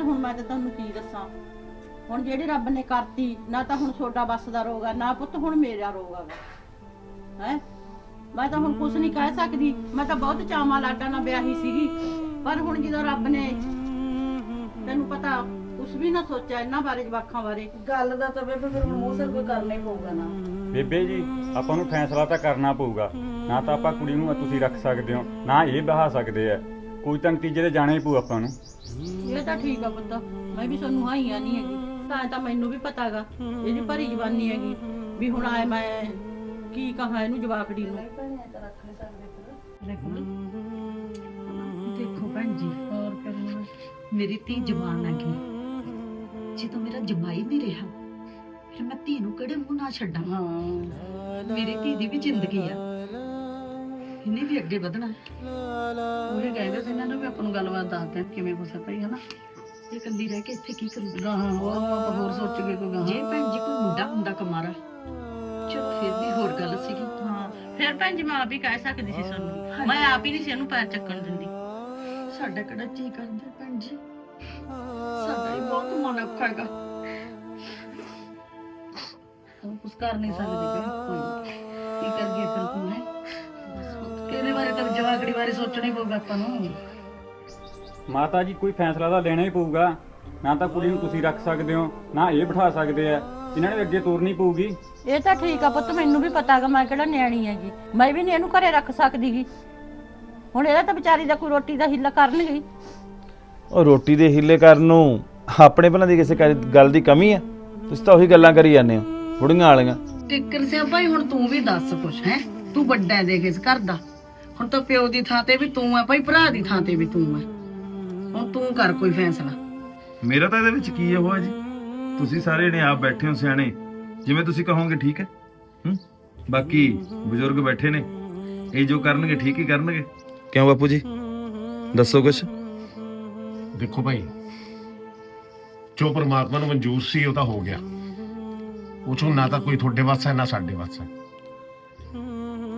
ਸਿਰ ਹੁਣ ਮੈਂ ਤੇ ਤੁਹਾਨੂੰ ਕੀ ਦੱਸਾਂ? ਹੁਣ ਜਿਹੜੀ ਰੱਬ ਨੇ ਕਰਤੀ ਨਾ ਤਾਂ ਹੁਣ ਛੋਟਾ ਬੱਸ ਦਾ ਰੋਗ ਆ ਨਾ ਪੁੱਤ ਹੁਣ ਮੇਰਾ ਰੋਗ ਆ ਹੈ? ਮੈਂ ਤਾਂ ਹੁਣ ਕੁਝ ਨਹੀਂ ਕਹਿ ਸਕਦੀ। ਮੈਂ ਤਾਂ ਬਹੁਤ ਚਾਵਾਂ ਲਾਡਾ ਨਾਲ ਵਿਆਹੀ ਸੀਗੀ। ਪਰ ਹੁਣ ਜਦੋਂ ਰੱਬ ਨੇ ਤੈਨੂੰ ਪਤਾ ਕੁਝ ਵੀ ਨਾ ਸੋਚਿਆ ਇਹਨਾਂ ਬਾਰੇ ਜਵਾਕਾਂ ਬਾਰੇ। ਗੱਲ ਦਾ ਤਾਂ ਬੇਬੇ ਫਿਰ ਹੁਣ ਮੂੰਹ ਸਿਰ ਕੋਈ ਕਰਨਾ ਹੀ ਪਊਗਾ ਨਾ। ਬੇਬੇ ਜੀ ਆਪਾਂ ਨੂੰ ਫੈਸਲਾ ਤਾਂ ਕਰਨਾ ਪਊਗਾ। ਨਾ ਤਾਂ ਆਪਾਂ ਕੁੜੀ ਨੂੰ ਤੁਸੀਂ ਰੱਖ ਸਕਦੇ ਹੋ ਨਾ ਇਹ ਬਹਾ ਸਕਦੇ ਆ। ਕੋਈ ਤਾਂ ਨਤੀਜੇ ਤੇ ਜਾਣਾ ਹੀ ਪਊ ਆਪਾਂ ਨੂੰ। ਇਹ ਤਾਂ ਠੀਕ ਆ ਪੁੱਤ। ਮੈਂ ਵੀ ਤੁਹਾਨੂੰ ਹਾਈਆਂ ਨਹੀਂ ਹੈਗੀ। ਤਾਂ ਤਾਂ ਮੈਨੂੰ ਵੀ ਪਤਾਗਾ ਇਹਦੀ ਭਰੀ ਜਵਾਨੀ ਹੈਗੀ। ਵੀ ਹੁਣ ਆਏ ਮੈਂ ਕੀ ਕਹਾਂ ਇਹਨੂੰ ਜਵਾਕੜੀ ਨੂੰ। ਦੇਖੋ ਭੈਣ ਜੀ ਹੋਰ ਕਰਨਾ ਮੇਰੀ ਧੀ ਜਵਾਨ ਹੈਗੀ। ਜੇ ਤਾਂ ਮੇਰਾ ਜਮਾਈ ਨਹੀਂ ਰਿਹਾ ਫਿਰ ਮੈਂ ਧੀ ਨੂੰ ਕਿਹੜੇ ਮੂੰਹ ਨਾਲ ਛੱਡਾਂ? ਹਾਂ। ਮੇਰੀ ਧੀ ਦੀ ਵੀ ਜ਼ਿੰਦਗੀ ਆ। ਇਹਨੇ ਵੀ ਅੱਗੇ ਵਧਣਾ। ਉਹ ਇਹ ਕਹਿੰਦੇ ਸੀ ਇਹਨਾਂ ਨੂੰ ਵੀ ਆਪਾਂ ਨੂੰ ਗੱਲਬਾਤ ਦੱਸ ਦੇਣ ਕਿਵੇਂ ਹੋ ਸਕਦਾ ਹੈ ਹਨਾ? ਇਹ ਇਕੱਲੀ ਰਹਿ ਕੇ ਇੱਥੇ ਕੀ ਕਰੂਗੀ? ਗਾਹਾਂ ਹੋਰ ਆਪਾਂ ਹੋਰ ਸੋਚ ਕੇ ਕੋਈ ਗਾਹਾਂ। ਜੇ ਭੈਣ ਜੀ ਕੋਈ ਮੁੰਡਾ ਹੁੰਦਾ ਕਮਾਰਾ ਚਲੋ ਫਿਰ ਵੀ ਹੋਰ ਗੱਲ ਸੀਗੀ। ਹਾਂ। ਫਿਰ ਭੈਣ ਜੀ ਮੈਂ ਆਪ ਹੀ ਕਹਿ ਸਕਦੀ ਸੀ ਸਾਨੂੰ। ਮੈਂ ਆਪ ਹੀ ਨਹੀਂ ਸੀ ਇਹਨੂੰ ਪੈਰ ਚੱਕਣ ਦਿੰਦੀ। ਸਾਡਾ ਕਿਹੜਾ ਜੀ ਕਰਦਾ ਭੈਣ ਜੀ? ਸਾਡਾ ਹੀ ਬਹੁਤ ਮਨ ਔਖਾ ਹੈਗਾ। ਉਹ ਕੁਝ ਕਰ ਨਹੀਂ ਸਕਦੇ। ਕੋਈ ਕੀ ਕਰਗੇ ਫਿਰ ਤੂੰ ਹੈ? ਕਿਹਦੇ ਬਾਰੇ ਤਾਂ ਜਵਾਕੜੀ ਬਾਰੇ ਸੋਚਣਾ ਹੀ ਪਊਗਾ ਆਪਾਂ ਨੂੰ। ਮਾਤਾ ਜੀ ਕੋਈ ਫੈਸਲਾ ਤਾਂ ਲੈਣਾ ਹੀ ਪਊਗਾ। ਨਾ ਤਾਂ ਕੁੜੀ ਨੂੰ ਤੁਸੀਂ ਰੱਖ ਸਕਦੇ ਹੋ ਨਾ ਇਹ ਬਿਠਾ ਸਕਦੇ ਆ। ਇਹਨਾਂ ਨੇ ਅੱਗੇ ਤੋਰਨੀ ਪਊਗੀ। ਇਹ ਤਾਂ ਠੀਕ ਆ ਪੁੱਤ ਮੈਨੂੰ ਵੀ ਪਤਾਗਾ ਮੈਂ ਕਿਹੜਾ ਨਿਆਣੀ ਹੈਗੀ। ਮੈਂ ਵੀ ਨਹੀਂ ਇਹਨੂੰ ਘਰੇ ਰੱਖ ਸਕਦੀਗੀ। ਹੁਣ ਇਹਦਾ ਤਾਂ ਵਿਚਾਰੀ ਦਾ ਕੋਈ ਰੋਟੀ ਦਾ ਹਿੱਲਾ ਕਰਨਗੀ ਉਹ ਰੋਟੀ ਦੇ ਹੀਲੇ ਕਰਨ ਨੂੰ ਆਪਣੇ ਭਲਾਂ ਦੀ ਕਿਸੇ ਕਰ- ਗੱਲ ਦੀ ਕਮੀ ਆ? ਤੁਸੀਂ ਤਾਂ ਉਹੀ ਗੱਲਾਂ ਕਰੀ ਜਾਂਦੇ ਹੋ ਬੁੜੀਆਂ ਵਾਲੀਆਂ। ਕਿੱਕਰ ਸਿਆ ਭਾਈ ਹੁਣ ਤੂੰ ਵੀ ਦੱਸ ਕੁਛ ਹੈ? ਤੂੰ ਵੱਡਾ ਹੈ ਦੇਖ ਇਸ ਘਰ ਦਾ। ਹੁਣ ਤਾਂ ਪਿਓ ਦੀ ਥਾਂ ਤੇ ਵੀ ਤੂੰ ਹੈ ਭਾਈ ਭਰਾ ਦੀ ਥਾਂ ਤੇ ਵੀ ਤੂੰ ਹੈ ਹੁਣ ਤੂੰ ਕਰ ਕੋਈ ਫੈਸਲਾ। ਮੇਰਾ ਤਾਂ ਇਹਦੇ ਵਿੱਚ ਕੀ ਹੈ ਹੋਇਆ ਜੀ? ਤੁਸੀਂ ਸਾਰੇ ਨੇ ਆਪ ਬੈਠੇ ਹੋ ਸਿਆਣੇ। ਜਿਵੇਂ ਤੁਸੀਂ ਕਹੋਗੇ ਠੀਕ ਹੈ। ਹੂੰ? ਬਾਕੀ ਬਜ਼ੁਰਗ ਬੈਠੇ ਨੇ। ਇਹ ਜੋ ਕਰਨਗੇ ਠੀਕ ਹੀ ਕਰਨਗੇ। ਕਿਉਂ ਬਾਪੂ ਜੀ? ਦੱਸੋ ਕੁਛ। ਦੇਖੋ ਭਾਈ ਜੋ ਪਰਮਾਤਮਾ ਨੂੰ ਮਨਜ਼ੂਰ ਸੀ ਉਹ ਤਾਂ ਹੋ ਗਿਆ। ਉਹ ਚੋਂ ਨਾ ਤਾਂ ਕੋਈ ਤੁਹਾਡੇ ਵੱਸ ਹੈ ਨਾ ਸਾਡੇ ਵੱਸ ਹੈ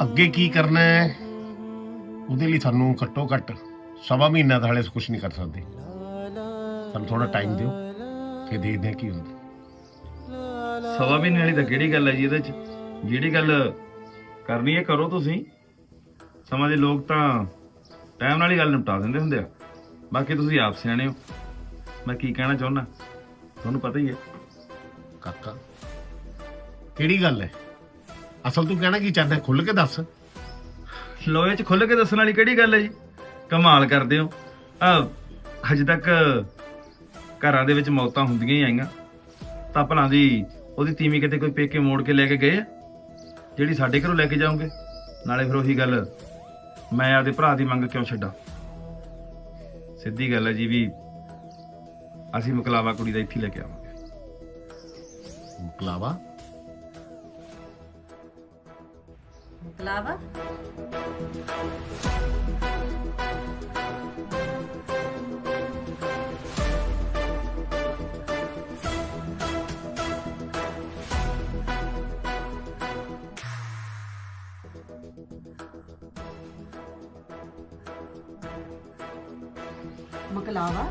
ਅੱਗੇ ਕੀ ਕਰਨਾ ਹੈ? ਉਹਦੇ ਲਈ ਸਾਨੂੰ ਘੱਟੋ ਘੱਟ ਸਵਾ ਮਹੀਨਾ ਤਾਂ ਹਲੇ ਕੁਝ ਨਹੀਂ ਕਰ ਸਕਦੇ। ਸਾਨੂੰ ਥੋੜਾ ਟਾਈਮ ਦਿਓ ਫਿਰ ਦੇਖਦੇ ਹਾਂ ਕੀ ਹੁੰਦਾ। ਸਵਾ ਮਹੀਨੇ ਵਾਲੀ ਤਾਂ ਕਿਹੜੀ ਗੱਲ ਹੈ ਜੀ ਇਹਦੇ ਚ? ਜਿਹੜੀ ਗੱਲ ਕਰਨੀ ਹੈ ਕਰੋ ਤੁਸੀਂ। ਸਮਾਂ ਦੇ ਲੋਕ ਤਾਂ ਟਾਈਮ ਨਾਲ ਹੀ ਗੱਲ ਨਿਪਟਾ ਦਿੰਦੇ ਹੁੰਦੇ ਆ। ਬਾਕੀ ਤੁਸੀਂ ਆਪ ਸਿਆਣੇ ਹੋ। ਮੈਂ ਕੀ ਕਹਿਣਾ ਚਾਹੁੰਦਾ? ਤੁਹਾਨੂੰ ਪਤਾ ਹੀ ਹੈ। ਕਾਕਾ ਕਿਹੜੀ ਗੱਲ ਹੈ? ਅਸਲ ਤੂੰ ਕਹਿਣਾ ਕੀ ਚਾਹੁੰਦਾ ਖੁੱਲ ਕੇ ਦੱਸ। ਲੋਏ ਚ ਖੁੱਲ ਕੇ ਦੱਸਣ ਵਾਲੀ ਕਿਹੜੀ ਗੱਲ ਹੈ ਜੀ? ਕਮਾਲ ਕਰਦੇ ਹੋ। ਆ ਹਜੇ ਤੱਕ ਘਰਾਂ ਦੇ ਵਿੱਚ ਮੌਤਾਂ ਹੁੰਦੀਆਂ ਹੀ ਆਈਆਂ। ਤਾਂ ਭਲਾਂ ਦੀ ਉਹਦੀ ਤੀਵੀਂ ਕਿਤੇ ਕੋਈ ਪੇਕੇ ਮੋੜ ਕੇ ਲੈ ਕੇ ਗਏ ਆ? ਜਿਹੜੀ ਸਾਡੇ ਘਰੋਂ ਲੈ ਕੇ ਜਾਓਗੇ? ਨਾਲੇ ਫਿਰ ਉਹੀ ਗੱਲ ਮੈਂ ਆਪਦੇ ਭਰਾ ਦੀ ਮੰਗ ਕਿਉਂ ਛੱਡਾਂ? ਸਿੱਧੀ ਗੱਲ ਹੈ ਜੀ ਵੀ ਅਸੀਂ ਮੁਕਲਾਵਾ ਕੁੜੀ ਦਾ ਇੱਥੇ ਲੈ ਕੇ ਆਵਾਂਗੇ। ਮੁਕਲਾਵਾ? ਮਕਲਾਵਾ? ਮਕਲਾਵਾ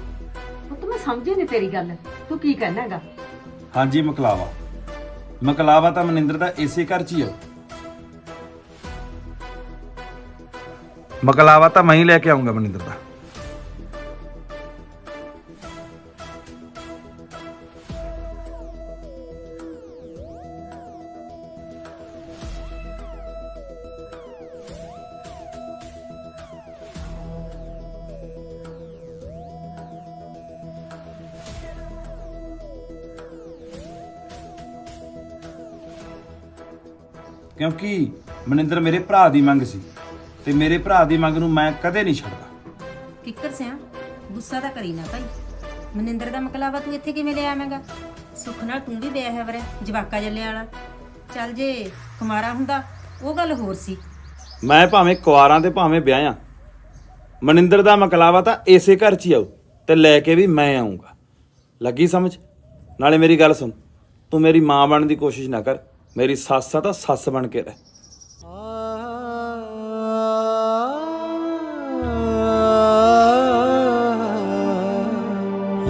ਉਹ ਤਾਂ ਮੈਂ ਸਮਝੇ ਨਹੀਂ ਤੇਰੀ ਗੱਲ। ਤੂੰ ਕੀ ਕਹਿਣਾ ਹੈਗਾ? ਹਾਂਜੀ, ਮਕਲਾਵਾ। ਮਕਲਾਵਾ ਤਾਂ ਮਨਿੰਦਰ ਦਾ ਇਸੇ ਘਰ 'ਚ ਹੀ ਆ। ਬਕਲਾਵਾ ਤਾਂ ਮੈਂ ਹੀ ਲੈ ਕੇ ਆਉਂਗਾ ਮਨਿੰਦਰ ਦਾ। ਕਿਉਂਕਿ ਮਨਿੰਦਰ ਮੇਰੇ ਭਰਾ ਦੀ ਮੰਗ ਸੀ। ਤੇ ਮੇਰੇ ਭਰਾ ਦੀ ਮੰਗ ਨੂੰ ਮੈਂ ਕਦੇ ਨਹੀਂ ਛੱਡਦਾ। ਕਿੱਕਰ ਸਿਆ ਗੁੱਸਾ ਤਾਂ ਕਰੀ ਨਾ ਭਾਈ। ਮਨਿੰਦਰ ਦਾ ਮਕਲਾਵਾ ਤੂੰ ਇੱਥੇ ਕਿਵੇਂ ਲੈ ਆਵੇਂਗਾ? ਸੁੱਖ ਨਾਲ ਤੂੰ ਵੀ ਵਿਆਹ ਹੈ ਵਰੇ ਜਵਾਕਾ ਜੱਲੇ ਵਾਲਾ ਚੱਲ ਜੇ ਕੁਮਾਰਾ ਹੁੰਦਾ ਉਹ ਗੱਲ ਹੋਰ ਸੀ। ਮੈਂ ਭਾਵੇਂ ਕੁਆਰਾਂ ਤੇ ਭਾਵੇਂ ਵਿਆਹਾਂ। ਮਨਿੰਦਰ ਦਾ ਮਕਲਾਵਾ ਤਾਂ ਇਸੇ ਘਰ 'ਚ ਹੀ ਆਉ ਤੇ ਲੈ ਕੇ ਵੀ ਮੈਂ ਆਉਂਗਾ ਲੱਗੀ ਸਮਝ? ਨਾਲੇ ਮੇਰੀ ਗੱਲ ਸੁਣ ਤੂੰ ਮੇਰੀ ਮਾਂ ਬਣਨ ਦੀ ਕੋਸ਼ਿਸ਼ ਨਾ ਕਰ ਮੇਰੀ ਸੱਸ ਆ ਤਾਂ ਸੱਸ ਬਣ ਕੇ ਰਹਿ।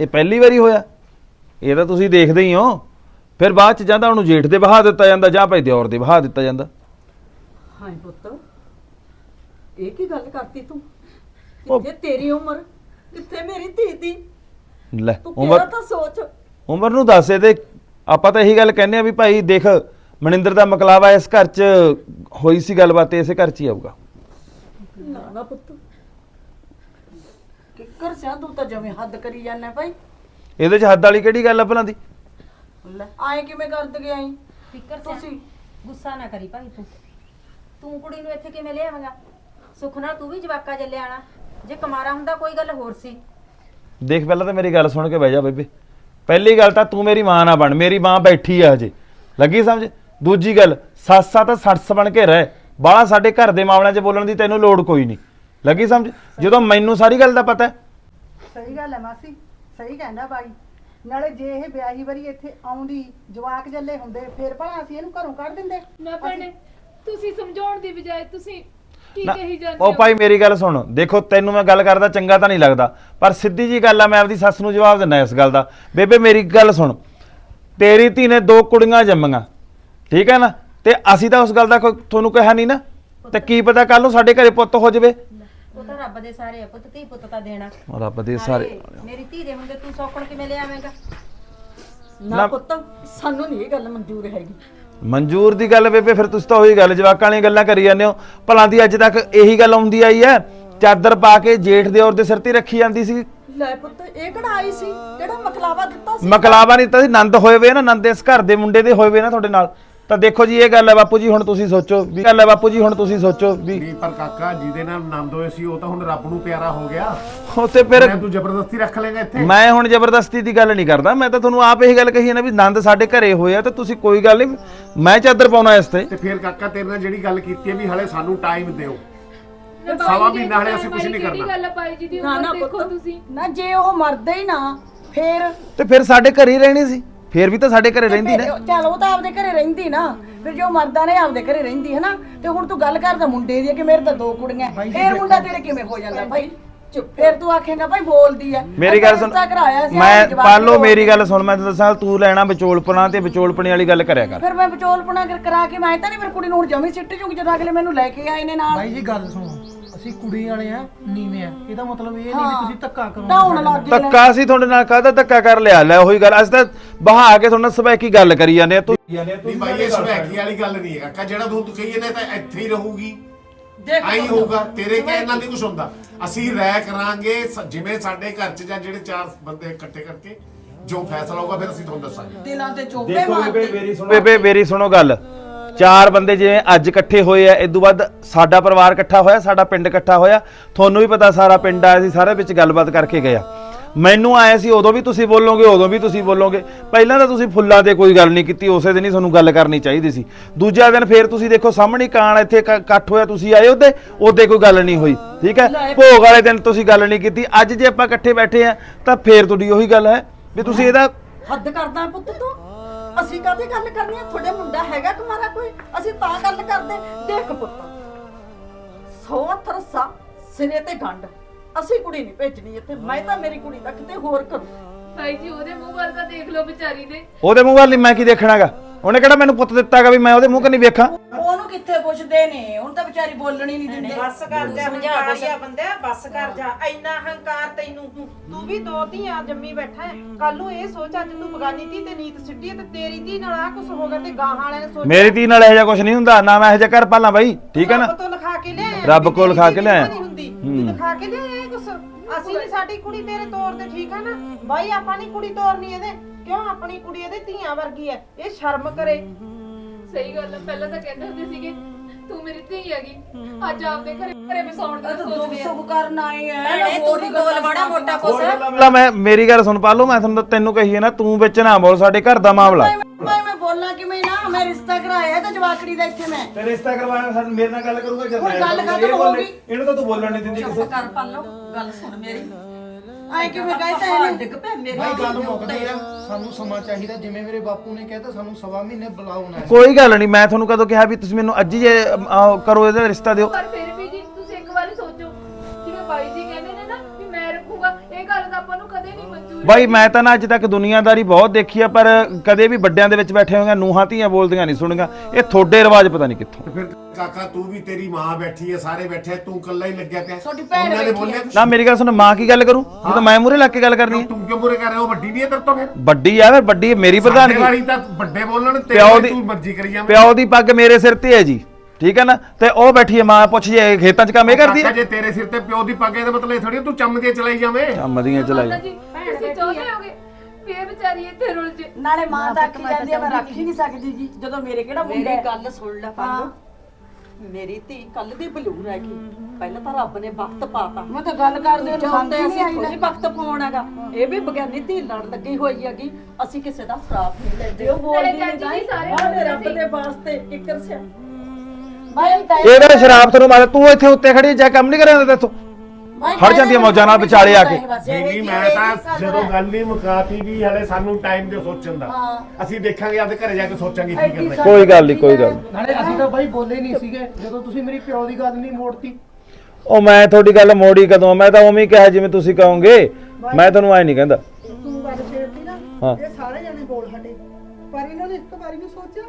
ਇਹ ਪਹਿਲੀ ਵਾਰੀ ਹੋਇਆ। ਇਹ ਤਾਂ ਤੁਸੀਂ ਦੇਖਦੇ ਹੀ ਹੋ। ਫਿਰ ਬਾਅਦ ਚ ਜਾਂਦਾ ਉਹਨੂੰ ਜੇਠ ਦੇ ਬਹਾ ਦਿੱਤਾ ਜਾਂਦਾ ਜਾਂ ਭਾਈ ਦਿਓਰ ਦੇ ਬਹਾ ਦਿੱਤਾ ਜਾਂਦਾ। ਹਾਏ ਪੁੱਤ ਇਹ ਕੀ ਗੱਲ ਕਰਤੀ ਤੂੰ? ਉਹ- ਕਿੱਥੇ ਤੇਰੀ ਉਮਰ? ਕਿੱਥੇ ਮੇਰੀ ਧੀ ਦੀ? ਲੈ ਤੂੰ ਉਮਰ ਕਿਹੜਾ ਤਾਂ ਸੋਚ? ਉਮਰ ਨੂੰ ਦੱਸ ਇਹਦੇ। ਆਪਾਂ ਤਾਂ ਇਹੀ ਗੱਲ ਕਹਿੰਦੇ ਆ ਵੀ ਭਾਈ ਦੇਖ ਮਨਿੰਦਰ ਦਾ ਮਕਲਾਵਾ ਇਸ ਘਰ 'ਚ ਹੋਈ ਸੀ ਗੱਲਬਾਤ ਤੇ ਇਸੇ ਘਰ 'ਚ ਹੀ ਆਊਗਾ। ਨਾ ਨਾ ਪੁੱਤ ਕਿੱਕਰ ਸਿਆ ਤੂੰ ਤਾਂ ਜਿਵੇਂ ਹੱਦ ਕਰੀ ਜਾਂਦਾ ਭਾਈ। ਇਹਦੇ 'ਚ ਹੱਦ ਵਾਲੀ ਕਿਹੜੀ ਗੱਲ ਆ ਭਲਾਂ ਦੀ? ਲੈ ਆਏ ਕਿਵੇਂ ਕਰਦ ਗਿਆ ਈ ਫਿਕਰ ਤੁਸੀਂ? ਗੁੱਸਾ ਨਾ ਕਰੀ ਭਾਈ ਤੂੰ। ਤੂੰ ਕੁੜੀ ਨੂੰ ਇੱਥੇ ਕਿਵੇਂ ਲਿਆਵੇਂਗਾ? ਸੁੱਖ ਨਾਲ ਤੂੰ ਵੀ ਜਵਾਕਾ ਜੱਲਿਆ ਆਣਾ ਜੇ ਕਮਾਰਾ ਹੁੰਦਾ ਕੋਈ ਗੱਲ ਹੋਰ ਸੀ। ਦੇਖ ਪਹਿਲਾਂ ਤਾਂ ਮੇਰੀ ਗੱਲ ਸੁਣ ਕੇ ਬਹਿ ਜਾ ਬੇਬੇ। ਪਹਿਲੀ ਗੱਲ ਤਾਂ ਤੂੰ ਮੇਰੀ ਮਾਂ ਨਾ ਬਣ ਮੇਰੀ ਮਾਂ ਬੈਠੀ ਆ ਹਜੇ। ਲੱਗੀ ਸਮਝ? ਦੂਜੀ ਗੱਲ ਸੱਸਾ ਤਾਂ ਸੱਸ ਬਣ ਕੇ ਰਹਿ। ਬਾਹਲਾ ਸਾਡੇ ਘਰ ਦੇ ਮਾਮਲਿਆਂ 'ਚ ਬੋਲਣ ਦੀ ਤੈਨੂੰ ਲੋੜ ਕੋਈ ਨਹੀਂ। ਲੱਗੀ ਸਮਝ? ਜਦੋਂ ਮੈਨੂੰ ਸਾਰੀ ਗੱਲ ਦਾ ਪਤਾ ਹੈ ਸਹੀ ਗੱਲ ਹੈ ਮਾਸੀ ਸਹੀ ਕਹਿੰਦਾ ਬਾਈ। ਨਾਲੇ ਜੇ ਇਹ ਵਿਆਹੀ ਵਾਰੀ ਇੱਥੇ ਆਉਂਦੀ ਜਵਾਕ ਜੱਲੇ ਹੁੰਦੇ ਫਿਰ ਭਲਾ ਅਸੀਂ ਇਹਨੂੰ ਘਰੋਂ ਕੱਢ ਦਿੰਦੇ। ਨਾ ਭੈਣੇ ਤੁਸੀਂ ਸਮਝਾਉਣ ਦੀ ਬਜਾਏ ਤੁਸੀਂ ਕੀ ਨਾ, ਕਹੀ ਜਾਂਦੇ ਉਹ ਹੋ? ਭਾਈ ਮੇਰੀ ਗੱਲ ਸੁਣ ਦੇਖੋ ਤੈਨੂੰ ਮੈਂ ਗੱਲ ਕਰਦਾ ਚੰਗਾ ਤਾਂ ਨਹੀਂ ਲੱਗਦਾ ਪਰ ਸਿੱਧੀ ਜੀ ਗੱਲ ਆ ਮੈਂ ਆਪਦੀ ਸੱਸ ਨੂੰ ਜਵਾਬ ਦਿੰਦਾ ਇਸ ਗੱਲ ਦਾ। ਬੇਬੇ ਮੇਰੀ ਗੱਲ ਸੁਣ ਤੇਰੀ ਧੀ ਨੇ ਦੋ ਕੁੜੀਆਂ ਜੰਮੀਆਂ ਠੀਕ ਹੈ ਨਾ? ਤੇ ਅਸੀਂ ਤਾਂ ਉਸ ਗੱਲ ਦਾ ਕੋਈ ਤੁਹਾਨੂੰ ਕਿਹਾ ਨਹੀਂ ਨਾ। ਤੇ ਕੀ ਪਤਾ ਕੱਲ ਨੂੰ ਸਾਡੇ ਘਰੇ ਪੁੱਤ ਹੋ ਜਾਵੇ। ਉਹ ਤਾਂ ਰੱਬ ਦੇ ਸਾਰੇ ਆ ਪੁੱਤ ਧੀ ਪੁੱਤ ਤਾਂ ਦੇਣਾ। ਰੱਬ ਦੇ ਸਾਰੇ। ਨਾਲੇ ਮੇਰੀ ਧੀ ਦੇ ਹੁੰਦੇ ਤੂੰ ਸੌਕਣ ਕਿਵੇਂ ਲਿਆਵੇਂਗਾ ਨਾ- ਨਾ ਪੁੱਤ ਸਾਨੂੰ ਨਹੀਂ ਇਹ ਗੱਲ ਮਨਜ਼ੂਰ ਹੈਗੀ। ਮਨਜ਼ੂਰ ਦੀ ਗੱਲ ਬੇਬੇ ਫਿਰ ਤੁਸੀਂ ਤਾਂ ਉਹੀ ਗੱਲ ਜਵਾਕਾਂ ਵਾਲੀਆਂ ਗੱਲਾਂ ਕਰੀ ਜਾਂਦੇ ਹੋ। ਭਲਾਂ ਦੀ ਅੱਜ ਤੱਕ ਇਹੀ ਗੱਲ ਆਉਂਦੀ ਆਈ ਹੈ ਚਾਦਰ ਪਾ ਕੇ ਜੇਠ ਦੇ ਔਰ ਦੇ ਸਿਰ ਤੇ ਰੱਖੀ ਜਾਂਦੀ ਸੀ। ਲੈ ਪੁੱਤ ਇਹ ਕਿਹੜਾ ਆਈ ਸੀ? ਕਿਹੜਾ ਮਕਲਾਵਾ ਦਿੱਤਾ ਸੀ? ਮਕਲਾਵਾ ਨਹੀਂ ਤਾਂ ਸੀ ਨੰਦ ਹੋਏ ਵੇ ਨਾ ਨੰਦ ਇਸ ਘਰ ਦੇ ਮੁੰਡੇ ਦੇ ਹੋਏ ਵੇ ਨਾ ਤੁਹਾਡੇ ਨਾਲ। ਤਾਂ ਦੇਖੋ ਜੀ ਇਹ ਗੱਲ ਹੈ ਬਾਪੂ ਜੀ ਹੁਣ ਤੁਸੀਂ ਸੋਚੋ ਵੀ ਗੱਲ ਹੈ ਬਾਪੂ ਜੀ ਹੁਣ ਤੁਸੀਂ ਸੋਚੋ ਵੀ ਪਰ ਕਾਕਾ ਜਿਹਦੇ ਨਾਲ ਆਨੰਦ ਹੋਏ ਸੀ ਉਹ ਤਾਂ ਹੁਣ ਰੱਬ ਨੂੰ ਪਿਆਰਾ ਹੋ ਗਿਆ। ਉੱਥੇ ਫਿਰ ਮੈਂ ਤੂੰ ਜ਼ਬਰਦਸਤੀ ਰੱਖ ਲੇਗਾ ਇੱਥੇ? ਮੈਂ ਹੁਣ ਜ਼ਬਰਦਸਤੀ ਦੀ ਗੱਲ ਨਹੀਂ ਕਰਦਾ। ਮੈਂ ਤਾਂ ਤੁਹਾਨੂੰ ਆਪ ਇਹ ਗੱਲ ਕਹੀ ਹੈ ਨਾ ਵੀ ਨੰਦ ਸਾਡੇ ਘਰੇ ਹੋਏ ਆ ਤਾਂ ਤੁਸੀਂ ਕੋਈ ਗੱਲ ਨਹੀਂ ਮੈਂ ਚਾਦਰ ਪਾਉਣਾ ਇਸ ਤੇ। ਤੇ ਫਿਰ ਕਾਕਾ ਤੇਰੇ ਨਾਲ ਜਿਹੜੀ ਗੱਲ ਕੀਤੀ ਹੈ ਵੀ ਹਲੇ ਸਾਨੂੰ ਟਾਈਮ ਦਿਓ। ਸਵਾ ਮਹੀਨਾ ਹਲੇ ਅਸੀਂ ਕੁਛ ਨਹੀਂ ਕਰਨਾ। ਗੱਲ ਆ ਬਾਈ ਜੀ ਦੀ? ਨਾ ਉਮਰ ਨਾ ਦੇਖੋ ਪੁੱਤ। ਤੁਸੀਂ। ਨਾ ਜੇ ਉਹ ਮਰਦਾ ਹੀ ਨਾ ਫੇਰ ਤੇ ਫਿਰ ਸਾਡੇ ਘਰੇ ਹੀ ਰਹਿਣੀ ਸੀ। ਫਿਰ ਵੀ ਤਾਂ ਸਾਡੇ ਘਰੇ ਰਹਿੰਦੀ ਨਾ। ਚੱਲ ਉਹ ਤਾਂ ਆਪਦੇ ਘਰੇ ਰਹਿੰਦੀ ਨਾ। ਫਿਰ ਜੋ ਮਰਦਾ ਨੇ ਆਪਦੇ ਘਰੇ ਰਹਿੰਦੀ ਹੈ ਨਾ ਤੇ ਹੁਣ ਤੂੰ ਗੱਲ ਕਰਦਾ ਮੁੰਡੇ ਦੀ ਕਿ ਮੇਰੇ ਤਾਂ ਦੋ ਕੁੜੀਆਂ ਫੇਰ ਮੁੰਡਾ ਤੇਰੇ ਕਿਵੇਂ ਹੋ ਜਾਂਦਾ ਭਾਈ? ਚੁੱਪ। ਫੇਰ ਤੂੰ ਆਖੇਂਗਾ ਭਾਈ ਬੋਲਦੀ ਆ ਮੇਰੀ ਗੱਲ ਸੁਣ। ਮੈਂ ਪਾਲੋ ਮੇਰੀ ਗੱਲ ਸੁਣ ਮੈਂ ਤੈਨੂੰ ਦੱਸਾਂ ਤੂੰ ਲੈਣਾ ਵਿਚੋਲਪਣਾ ਤੇ ਵਿਚੋਲਪਣੇ ਵਾਲੀ ਗੱਲ ਕਰਿਆ ਕਰ। ਫਿਰ ਮੈਂ ਵਿਚੋਲਪਣਾ ਕਰ ਕੇ ਮੈਂ ਤਾਂ ਨਹੀਂ ਫਿਰ ਕੁੜੀ ਨੂੰ ਹੁਣ ਜਮੀ ਸਿੱਟ ਜੂਗੀ ਜਦੋਂ ਅਗਲੇ ਮੈਨੂੰ ਲੈ ਕੇ ਆਏ ਨੇ ਨਾਲ। ਬਾਈ ਜੀ ਗੱਲ ਸੁਣੋ। ਅਸੀਂ ਕੁੜੀ ਵਾਲੇ ਆ ਨੀਵੇਂ ਆ। ਇਹਦਾ ਮਤਲਬ ਇਹ ਨਹੀਂ ਵੀ ਤੁਸੀਂ ਧੱਕਾ ਕਰੋ। ਢਾਉਣ ਲੱਗ ਗਏ। ਧੱਕਾ ਸੀ ਤੁਹਾਡੇ ਨਾਲ ਕਾਹਦਾ ਧੱਕਾ ਕਰ ਲਿਆ? ਲੈ ਉਹੀ ਗੱਲ ਅਸੀਂ ਤਾਂ ਬਹਾ ਕੇ ਤੁਹਾਡੇ ਨਾਲ ਸਬੈਕੀ ਗੱਲ ਕਰੀ ਜਾਂਦੇ ਆ। ਤੂੰ ਨਹੀਂ ਭਾਈ ਇਹ ਸੁਭੈਕੀ ਵਾਲੀ ਗੱਲ ਨਹੀਂ ਹੈ। ਕਾਕਾ ਜਿਹੜਾ ਤੂੰ ਤੂੰ ਕਹੀ ਜਾਂਦਾ ਤਾਂ ਇੱਥੇ ਹੀ ਰਹੂਗੀ। ਦੇਖ ਆਈ ਹੋਊਗਾ ਤੇਰੇ ਕਹਿਣ ਨਾਲ ਨਹੀਂ ਕੁਝ ਹੁੰਦਾ। ਅਸੀਂ ਰਾਇ ਕਰਾਂਗੇ ਸ- ਜਿਵੇਂ ਸਾਡੇ ਘਰ 'ਚ ਜਾਂ ਜਿਹੜੇ ਚਾਰ ਬੰਦੇ ਇਕੱਠੇ ਕਰਕੇ ਜੋ ਫੈਸਲਾ ਹੋਊਗਾ ਫਿਰ ਅਸੀਂ ਤੁਹਾਨੂੰ ਦੱਸਾਂਗੇ। ਦਿਲਾਂ ਤੇ ਚੋਪੇ ਮਾਰਦੇ। ਮੇਰੀ ਸੁਣੋ ਬੇਬੇ ਮੇਰੀ ਸੁਣੋ ਗੱਲ। ਚਾਰ ਬੰਦੇ ਜਿਵੇਂ ਅੱਜ ਇਕੱਠੇ ਹੋਏ ਆ ਇਦੋਂ ਬਾਅਦ ਸਾਡਾ ਪਰਿਵਾਰ ਇਕੱਠਾ ਹੋਇਆ ਸਾਡਾ ਪਿੰਡ ਇਕੱਠਾ ਹੋਇਆ। ਤੁਹਾਨੂੰ ਵੀ ਪਤਾ ਸਾਰਾ ਪਿੰਡ ਆਇਆ ਸੀ ਸਾਰੇ ਵਿੱਚ ਗੱਲਬਾਤ ਕਰਕੇ ਗਿਆ ਮੈਨੂੰ ਆਇਆ ਸੀ ਉਦੋਂ ਵੀ ਤੁਸੀਂ ਬੋਲੋਗੇ ਉਦੋਂ ਵੀ ਤੁਸੀਂ ਬੋਲੋਗੇ। ਪਹਿਲਾਂ ਤਾਂ ਤੁਸੀਂ ਫੁੱਲਾਂ ਤੇ ਕੋਈ ਗੱਲ ਨਹੀਂ ਕੀਤੀ ਉਸੇ ਦਿਨ ਹੀ ਤੁਹਾਨੂੰ ਗੱਲ ਕਰਨੀ ਚਾਹੀਦੀ ਸੀ। ਦੂਜਾ ਦਿਨ ਫੇਰ ਤੁਸੀਂ ਦੇਖੋ ਸਾਹਮਣੇ ਕਾਣ ਇੱਥੇ ਇਕ- ਇਕੱਠ ਹੋਇਆ ਤੁਸੀਂ ਆਏ ਉਹਦੇ ਉਹਦੇ ਕੋਈ ਗੱਲ ਨਹੀਂ ਹੋਈ ਠੀਕ ਹੈ? ਭੋਗ ਵਾਲੇ ਦਿਨ ਤੁਸੀਂ ਗੱਲ ਨਹੀਂ ਕੀਤੀ। ਅੱਜ ਜੇ ਆਪਾਂ ਇਕੱਠੇ ਬੈਠੇ ਆ ਤਾਂ ਫੇਰ ਤੁਹਾਡੀ ਉਹੀ ਗੱਲ ਹੈ ਵੀ ਤੁਸੀਂ ਇਹਦਾ ਹੱਦ ਕਰਦਾ ਪੁੱਤ ਤੂੰ। ਅਸੀਂ ਕਾਹਦੀ ਗੱਲ ਕਰਨੀ ਆ? ਤੁਹਾਡੇ ਮੁੰਡਾ ਹੈਗਾ ਕੁਮਾਰਾ ਕੋਈ? ਅਸੀਂ ਤਾਂ ਗੱਲ ਕਰਦੇ। ਦੇਖ ਪੁੱਤ ਸੌ ਤਰਸਾ ਸਿਰੇ ਤੇ ਗੰਢ। ਅਸੀਂ ਕੁੜੀ ਨਹੀਂ ਭੇਜਣੀ ਇੱਥੇ। ਮੈਂ ਤਾਂ ਮੇਰੀ ਕੁੜੀ ਦਾ ਕਿਤੇ ਹੋਰ ਕਰੂੰ। ਬਾਈ ਜੀ ਉਹਦੇ ਮੂੰਹ ਵੱਲ ਤਾਂ ਦੇਖ ਲਓ ਵਿਚਾਰੀ ਦੇ ਉਹਦੇ ਮੂੰਹ ਵੱਲ ਨਹੀਂ ਮੈਂ ਕੀ ਦੇਖਣਾਗਾ? ਉਹਨੇ ਕਿਹੜਾ ਮੈਨੂੰ ਪੁੱਤ ਦਿੱਤਾਗਾ ਵੀ ਮੈਂ ਉਹਦੇ ਮੂੰਹ ਕੰਨੀ ਵੇਖਾਂ? ਉਹਨੂੰ ਕਿੱਥੇ ਪੁੱਛਦੇ ਨੇ? ਹੁਣ ਤਾਂ ਵਿਚਾਰੀ ਬੋਲਣ ਹੀ ਨਹੀਂ ਦਿੰਦੇ। ਬਸ ਕਰ ਜਾ ਹੰਕਾਰੀਆ ਬੰਦਿਆ ਬਸ ਕਰ ਜਾ। ਇੰਨਾ ਹੰਕਾਰ ਤੈਨੂੰ ਤੂੰ ਵੀ ਦੋ ਧੀਆਂ ਜੰਮੀ ਬੈਠਾ ਹੈ। ਕੱਲ ਨੂੰ ਇਹ ਸੋਚ ਅੱਜ ਤੂੰ ਬਗਾਨੀ ਧੀ ਤੇ ਨੀਤ ਸਿੱਟੀ ਤੇ ਤੇਰੀ ਧੀ ਨਾਲ ਆ ਕੁਝ ਹੋ ਗਿਆ ਤੇ ਗਾਹਾਂ ਵਾਲਿਆਂ ਨੇ ਸੋਚ ਮੇਰੀ ਧੀ ਨਾਲ ਇਹੋ ਜਿਹਾ ਕੁਝ ਨਹੀਂ ਹੁੰਦਾ। ਨਾ ਮੈਂ ਇਹੋ ਜਿਹਾ ਕਰ ਪਾਲਾਂ ਬਾਈ ਠੀਕ ਹੈ ਨਾ? ਰੱਬ ਤੋਂ ਲਿਖਾ ਕੇ ਲਿਆਇਆ ਰੱਬ ਕੋਲ ਲਿਖਾ ਕੇ ਲਿਆਇਆ। ਤੂੰ ਲਿਖਾ ਕੇ ਲਿਆਇਆ ਕੁਛ। ਅਸੀਂ ਨਹੀਂ ਸਾਡੀ ਕੁੜੀ ਤੇਰੇ ਤੋਰ ਤੇ ਠੀਕ ਹੈ ਨਾ। ਬਾਈ ਆਪਾਂ ਨਹੀਂ ਕੁੜੀ ਤੋਰਨੀ ਇਹਦੇ। ਕਿਉਂ ਆਪਣੀ ਕੁੜੀ ਇਹਦੇ ਧੀਆਂ ਵਰਗੀ ਹੈ ਇਹ ਸ਼ਰਮ ਕਰੇ। ਸਹੀ ਗੱਲ ਆ ਪਹਿਲਾਂ ਤਾਂ ਕਹਿੰਦੇ ਹੁੰਦੇ ਸੀਗੇ ਤੂੰ ਮੇਰੀ ਧੀ ਹੈਗੀ ਅੱਜ ਆਪਦੇ ਘਰੇ ਘਰੇ ਵਸਾਉਣ ਦਾ ਸੋਚਦੇ ਆ ਸੁੱਖ ਕਰਨ ਆਏ ਭੈਣੇ ਤੂੰ ਵੀ ਬੋਲ ਮਾੜਾ ਮੋਟਾ ਕੁਛ ਲਾ ਮੈਂ ਮੇਰੀ ਗੱਲ ਸੁਣ ਪਾਲੋ ਮੈਂ ਤੁਹਾਨੂੰ ਤੈਨੂੰ ਕਹੀ ਹੈ ਨਾ ਤੂੰ ਵਿੱਚ ਨਾ ਬੋਲ ਸਾਡੇ ਘਰ ਦਾ ਮਾਮਲਾ। ਭਾਈ ਮੈਂ ਬੋਲਾਂ ਕਿਵੇਂ ਨਾ ਮੈਂ ਰਿਸ਼ਤਾ ਕਰਾਇਆ ਤਾਂ ਜਵਾਕੜੀ ਦਾ ਇੱਥੇ ਮੈਂ। ਤੇ ਰਿਸ਼ਤਾ ਕਰਵਾਉਣਾ ਸਾਨੂੰ ਮੇਰੇ ਨਾਲ ਗੱਲ ਕਰੂਗਾ ਜਦ ਹੁਣ ਮੈਂ ਗੱਲ ਖਤਮ ਹੋ ਗਈ। ਇਹਨੂੰ ਤਾਂ ਤੂੰ ਬੋਲਣ ਨਹੀਂ ਦਿੰਦੀ ਕਿਸੇ ਕਰ ਪੱਲੋ ਗੱਲ ਸੁਣ ਮੇਰੀ। ਆਏ ਕਿਵੇਂ ਕਹਿੰਦਾ ਪਹਾੜ ਇਹਨੇ? ਡਿੱਗ ਪਿਆ ਮੇਰੇ ਭਾਈ ਗੱਲ ਦਿਲ ਦੇ ਮੁੱਕਦੀ ਉੱਤੇ। ਆ। ਸਾਨੂੰ ਸਮਾਂ ਚਾਹੀਦਾ ਜਿਵੇਂ ਮੇਰੇ ਬਾਪੂ ਨੇ ਕਹਿਤਾ ਸਾਨੂੰ ਸਵਾ ਮਹੀਨੇ ਬੁਲਾਉਣਾ ਹੈ। ਕੋਈ ਗੱਲ ਨਹੀਂ ਮੈਂ ਤੁਹਾਨੂੰ ਕਦੋਂ ਕਿਹਾ ਵੀ ਤੁਸੀਂ ਮੈਨੂੰ ਅੱਜ ਹੀ ਆਹ, ਕਰੋ ਇਹਦਾ ਰਿਸ਼ਤਾ ਦਿਓ। ਪਰ ਫਿਰ ਬਾਈ ਮੈਂ ਤਾਂ ਨਾ ਅੱਜ ਤੱਕ ਦੁਨੀਆਦਾਰੀ ਬਹੁਤ ਦੇਖੀ ਆ ਪਰ ਕਦੇ ਵੀ ਵੱਡਿਆਂ ਦੇ ਵਿੱਚ ਬੈਠੇ ਹੋਏਗਾ ਨੂਹਾਂ ਧੀਆਂ ਬੋਲਦੀਆਂ ਨਹੀਂ ਸੁਣੀਆਂ। ਇਹ ਤੁਹਾਡੇ ਰਿਵਾਜ ਪਤਾ ਨਹੀਂ ਕਿੱਥੋਂ। ਫਿਰ ਕਾਕਾ ਤੂੰ ਵੀ ਤੇਰੀ ਮਾਂ ਬੈਠੀ ਹੈ ਸਾਰੇ ਬੈਠੇ ਆ, ਤੂੰ ਇਕੱਲਾ ਹੀ ਲੱਗਿਆ ਪਿਆ। ਤੁਹਾਡੀ ਭੈਣ ਉਹਨਾਂ ਨੇ ਬੈਠੀ ਬੋਲਿਆ। ਕੁਛ? ਨਾ ਮੇਰੀ ਗੱਲ ਸੁਣ ਮਾਂ ਕੀ ਗੱਲ ਕਰੂ? ਇਹ ਤਾਂ ਮੈਂ ਮੂਰੇ ਲੱਗ ਕੇ ਗੱਲ ਕਰਨੀ ਹੈ ਤੂੰ ਕਿਉਂ ਬੁਰੇ ਕਰ ਰਿਹਾ? ਉਹ ਵੱਡੀ ਨਹੀਂ ਹੈ ਤੇਰੇ ਤੋਂ ਫਿਰ? ਵੱਡੀ ਆ ਫਿਰ ਵੱਡੀ ਮੇਰੀ ਸਾਡੇ ਪ੍ਰਧਾਨਗੀ। ਵਾਲੀ ਤਾਂ ਵੱਡੇ ਬੋਲਣ ਤੇ ਪਿਓ ਦੀ- ਤੂੰ ਮਰਜ਼ੀ ਕਰੀ ਜਾਵੇਂ। ਪਿਓ ਦੀ ਪੱਗ ਮੇਰੇ ਸਿਰ ਤੇ ਹੈ ਜੀ। ਠੀਕ ਹੈ ਨਾ? ਤੇ ਉਹ ਬੈਠੀ ਹੈ ਮਾਂ ਪੁੱਛ ਜੇ ਖੇਤਾਂ 'ਚ ਕੰਮ ਇਹ ਕਰਦੀ ਹੈ? ਜੇ ਤੇਰੇ ਸਿਰ ਤੇ ਪਿਓ ਦੀ ਪੱਗ ਹੈ ਤਾਂ ਮਤਲਬ ਇਹ ਥੋੜੀ ਤੂੰ ਚੰਮ ਕੇ ਚਲਾਈ ਜਾਵੇਂ। ਚੰਮਦੀਆਂ ਚਲਾਈ। ਮਾਤਾ ਜੀ ਤੁਸੀਂ ਚਾਹੁੰਦੇ ਹੋਗੇ ਵੀ ਇਹ ਵਿਚਾਰੀ ਇੱਥੇ ਰੁਲ ਜੇ। ਨਾਲੇ ਮਾਂ ਤਾਂ ਆਖੀ ਜਾਂਦੀ ਆ ਮੈਂ ਰੱਖ ਹੀ ਨਹੀਂ ਸਕਦੀ ਜੀ ਜਦੋਂ ਮੇਰੇ ਕਿਹੜਾ ਮੁੰਡਾ ਮੇਰੀ ਹੈ। ਗੱਲ ਸੁਣ ਲੈ ਪੱਲੋ ਮੇਰੀ ਧੀ ਕੱਲ ਦੀ ਬਲੂਰ ਹੈਗੀ। ਪਹਿਲਾਂ ਤਾਂ ਰੱਬ ਨੇ ਵਕਤ ਪਾਤਾ। ਮੈਂ ਤਾਂ ਗੱਲ ਕਰਦੇ ਨੂੰ ਸਮਝ ਚਾਹੁੰਦੇ ਹੀ ਅਸੀਂ ਨਹੀਂ ਆਈ ਵਕਤ ਪਾਉਣਾਗਾ ਇਹ ਵੀ ਬਗਿਆਨੀ ਧੀ ਲੜ ਲੱਗੀ ਹੋਈ ਹੈਗੀ। ਅਸੀਂ ਕਿਸੇ ਦਾ ਸਰਾਪ ਨਹੀਂ ਲੈਂਦੇ। ਉਹ ਬੋਲਦੀ ਨਹੀਂ ਚਾਚੀ ਜੀ ਸਾਰੇ ਆਹ ਰੱਬ ਦੇ ਵਾਸਤੇ ਇੱਕ ਰਸਿਆ ਤਾਂ ਇਹਦਾ ਸ਼ਰਾਬ ਤੈਨੂੰ ਮਾਰ ਤੂੰ ਇੱਥੇ ਉੱਤੇ ਖੜੀ ਜਾ ਕੰਮ ਨਹੀਂ ਕਰਿਆ ਤੇਥੋਂ? ਖੜ ਜਾਂਦੀ ਹੈ ਮੌਜਾਂ ਨਾਲ ਵਿਚਾਲੇ ਆ ਕੇ। ਨਹੀਂ ਨਹੀਂ ਮੈਂ ਤਾਂ ਜਦੋਂ ਗੱਲ ਨਹੀਂ ਮੁਕਾਤੀ ਵੀ ਹਲੇ ਸਾਨੂੰ ਟਾਈਮ ਦੇ ਸੋਚਣ ਦਾ। ਅਸੀਂ ਦੇਖਾਂਗੇ ਆਪਦੇ ਘਰੇ ਜਾ ਕੇ ਸੋਚਾਂਗੇ ਕੀ ਕਰਨਾ ਹੈ। ਕੋਈ ਗੱਲ ਨਹੀਂ ਕੋਈ ਗੱਲ। ਨਾਲੇ ਅਸੀਂ ਤਾਂ ਬਾਈ ਬੋਲੇ ਨਹੀਂ ਸੀਗੇ ਜਦੋਂ ਤੁਸੀਂ ਮੇਰੀ ਪਿਓ ਦੀ ਗੱਲ ਨਹੀਂ ਮੋੜਤੀ। ਉਹ ਮੈਂ ਤੁਹਾਡੀ ਗੱਲ ਮੋੜੀ ਕਦੋਂ ਮੈਂ ਤਾਂ ਉਵੇਂ ਹੀ ਕਿਹਾ ਜਿਵੇਂ ਤੁਸੀਂ ਕਹੋਗੇ। ਮੈਂ ਤੁਹਾਨੂੰ ਐ ਨਹੀਂ ਕਹਿੰਦਾ। ਤੂੰ ਗੱਲ ਛੇੜਤੀ ਨਾ ਹਾਂ। ਇਹ ਸਾਰੇ ਜਣੇ ਬੋਲ ਹਟੇ। ਪਰ ਇਹਨਾਂ ਨੇ ਇੱਕ ਵਾਰੀ ਵੀ ਸੋਚਿਆ?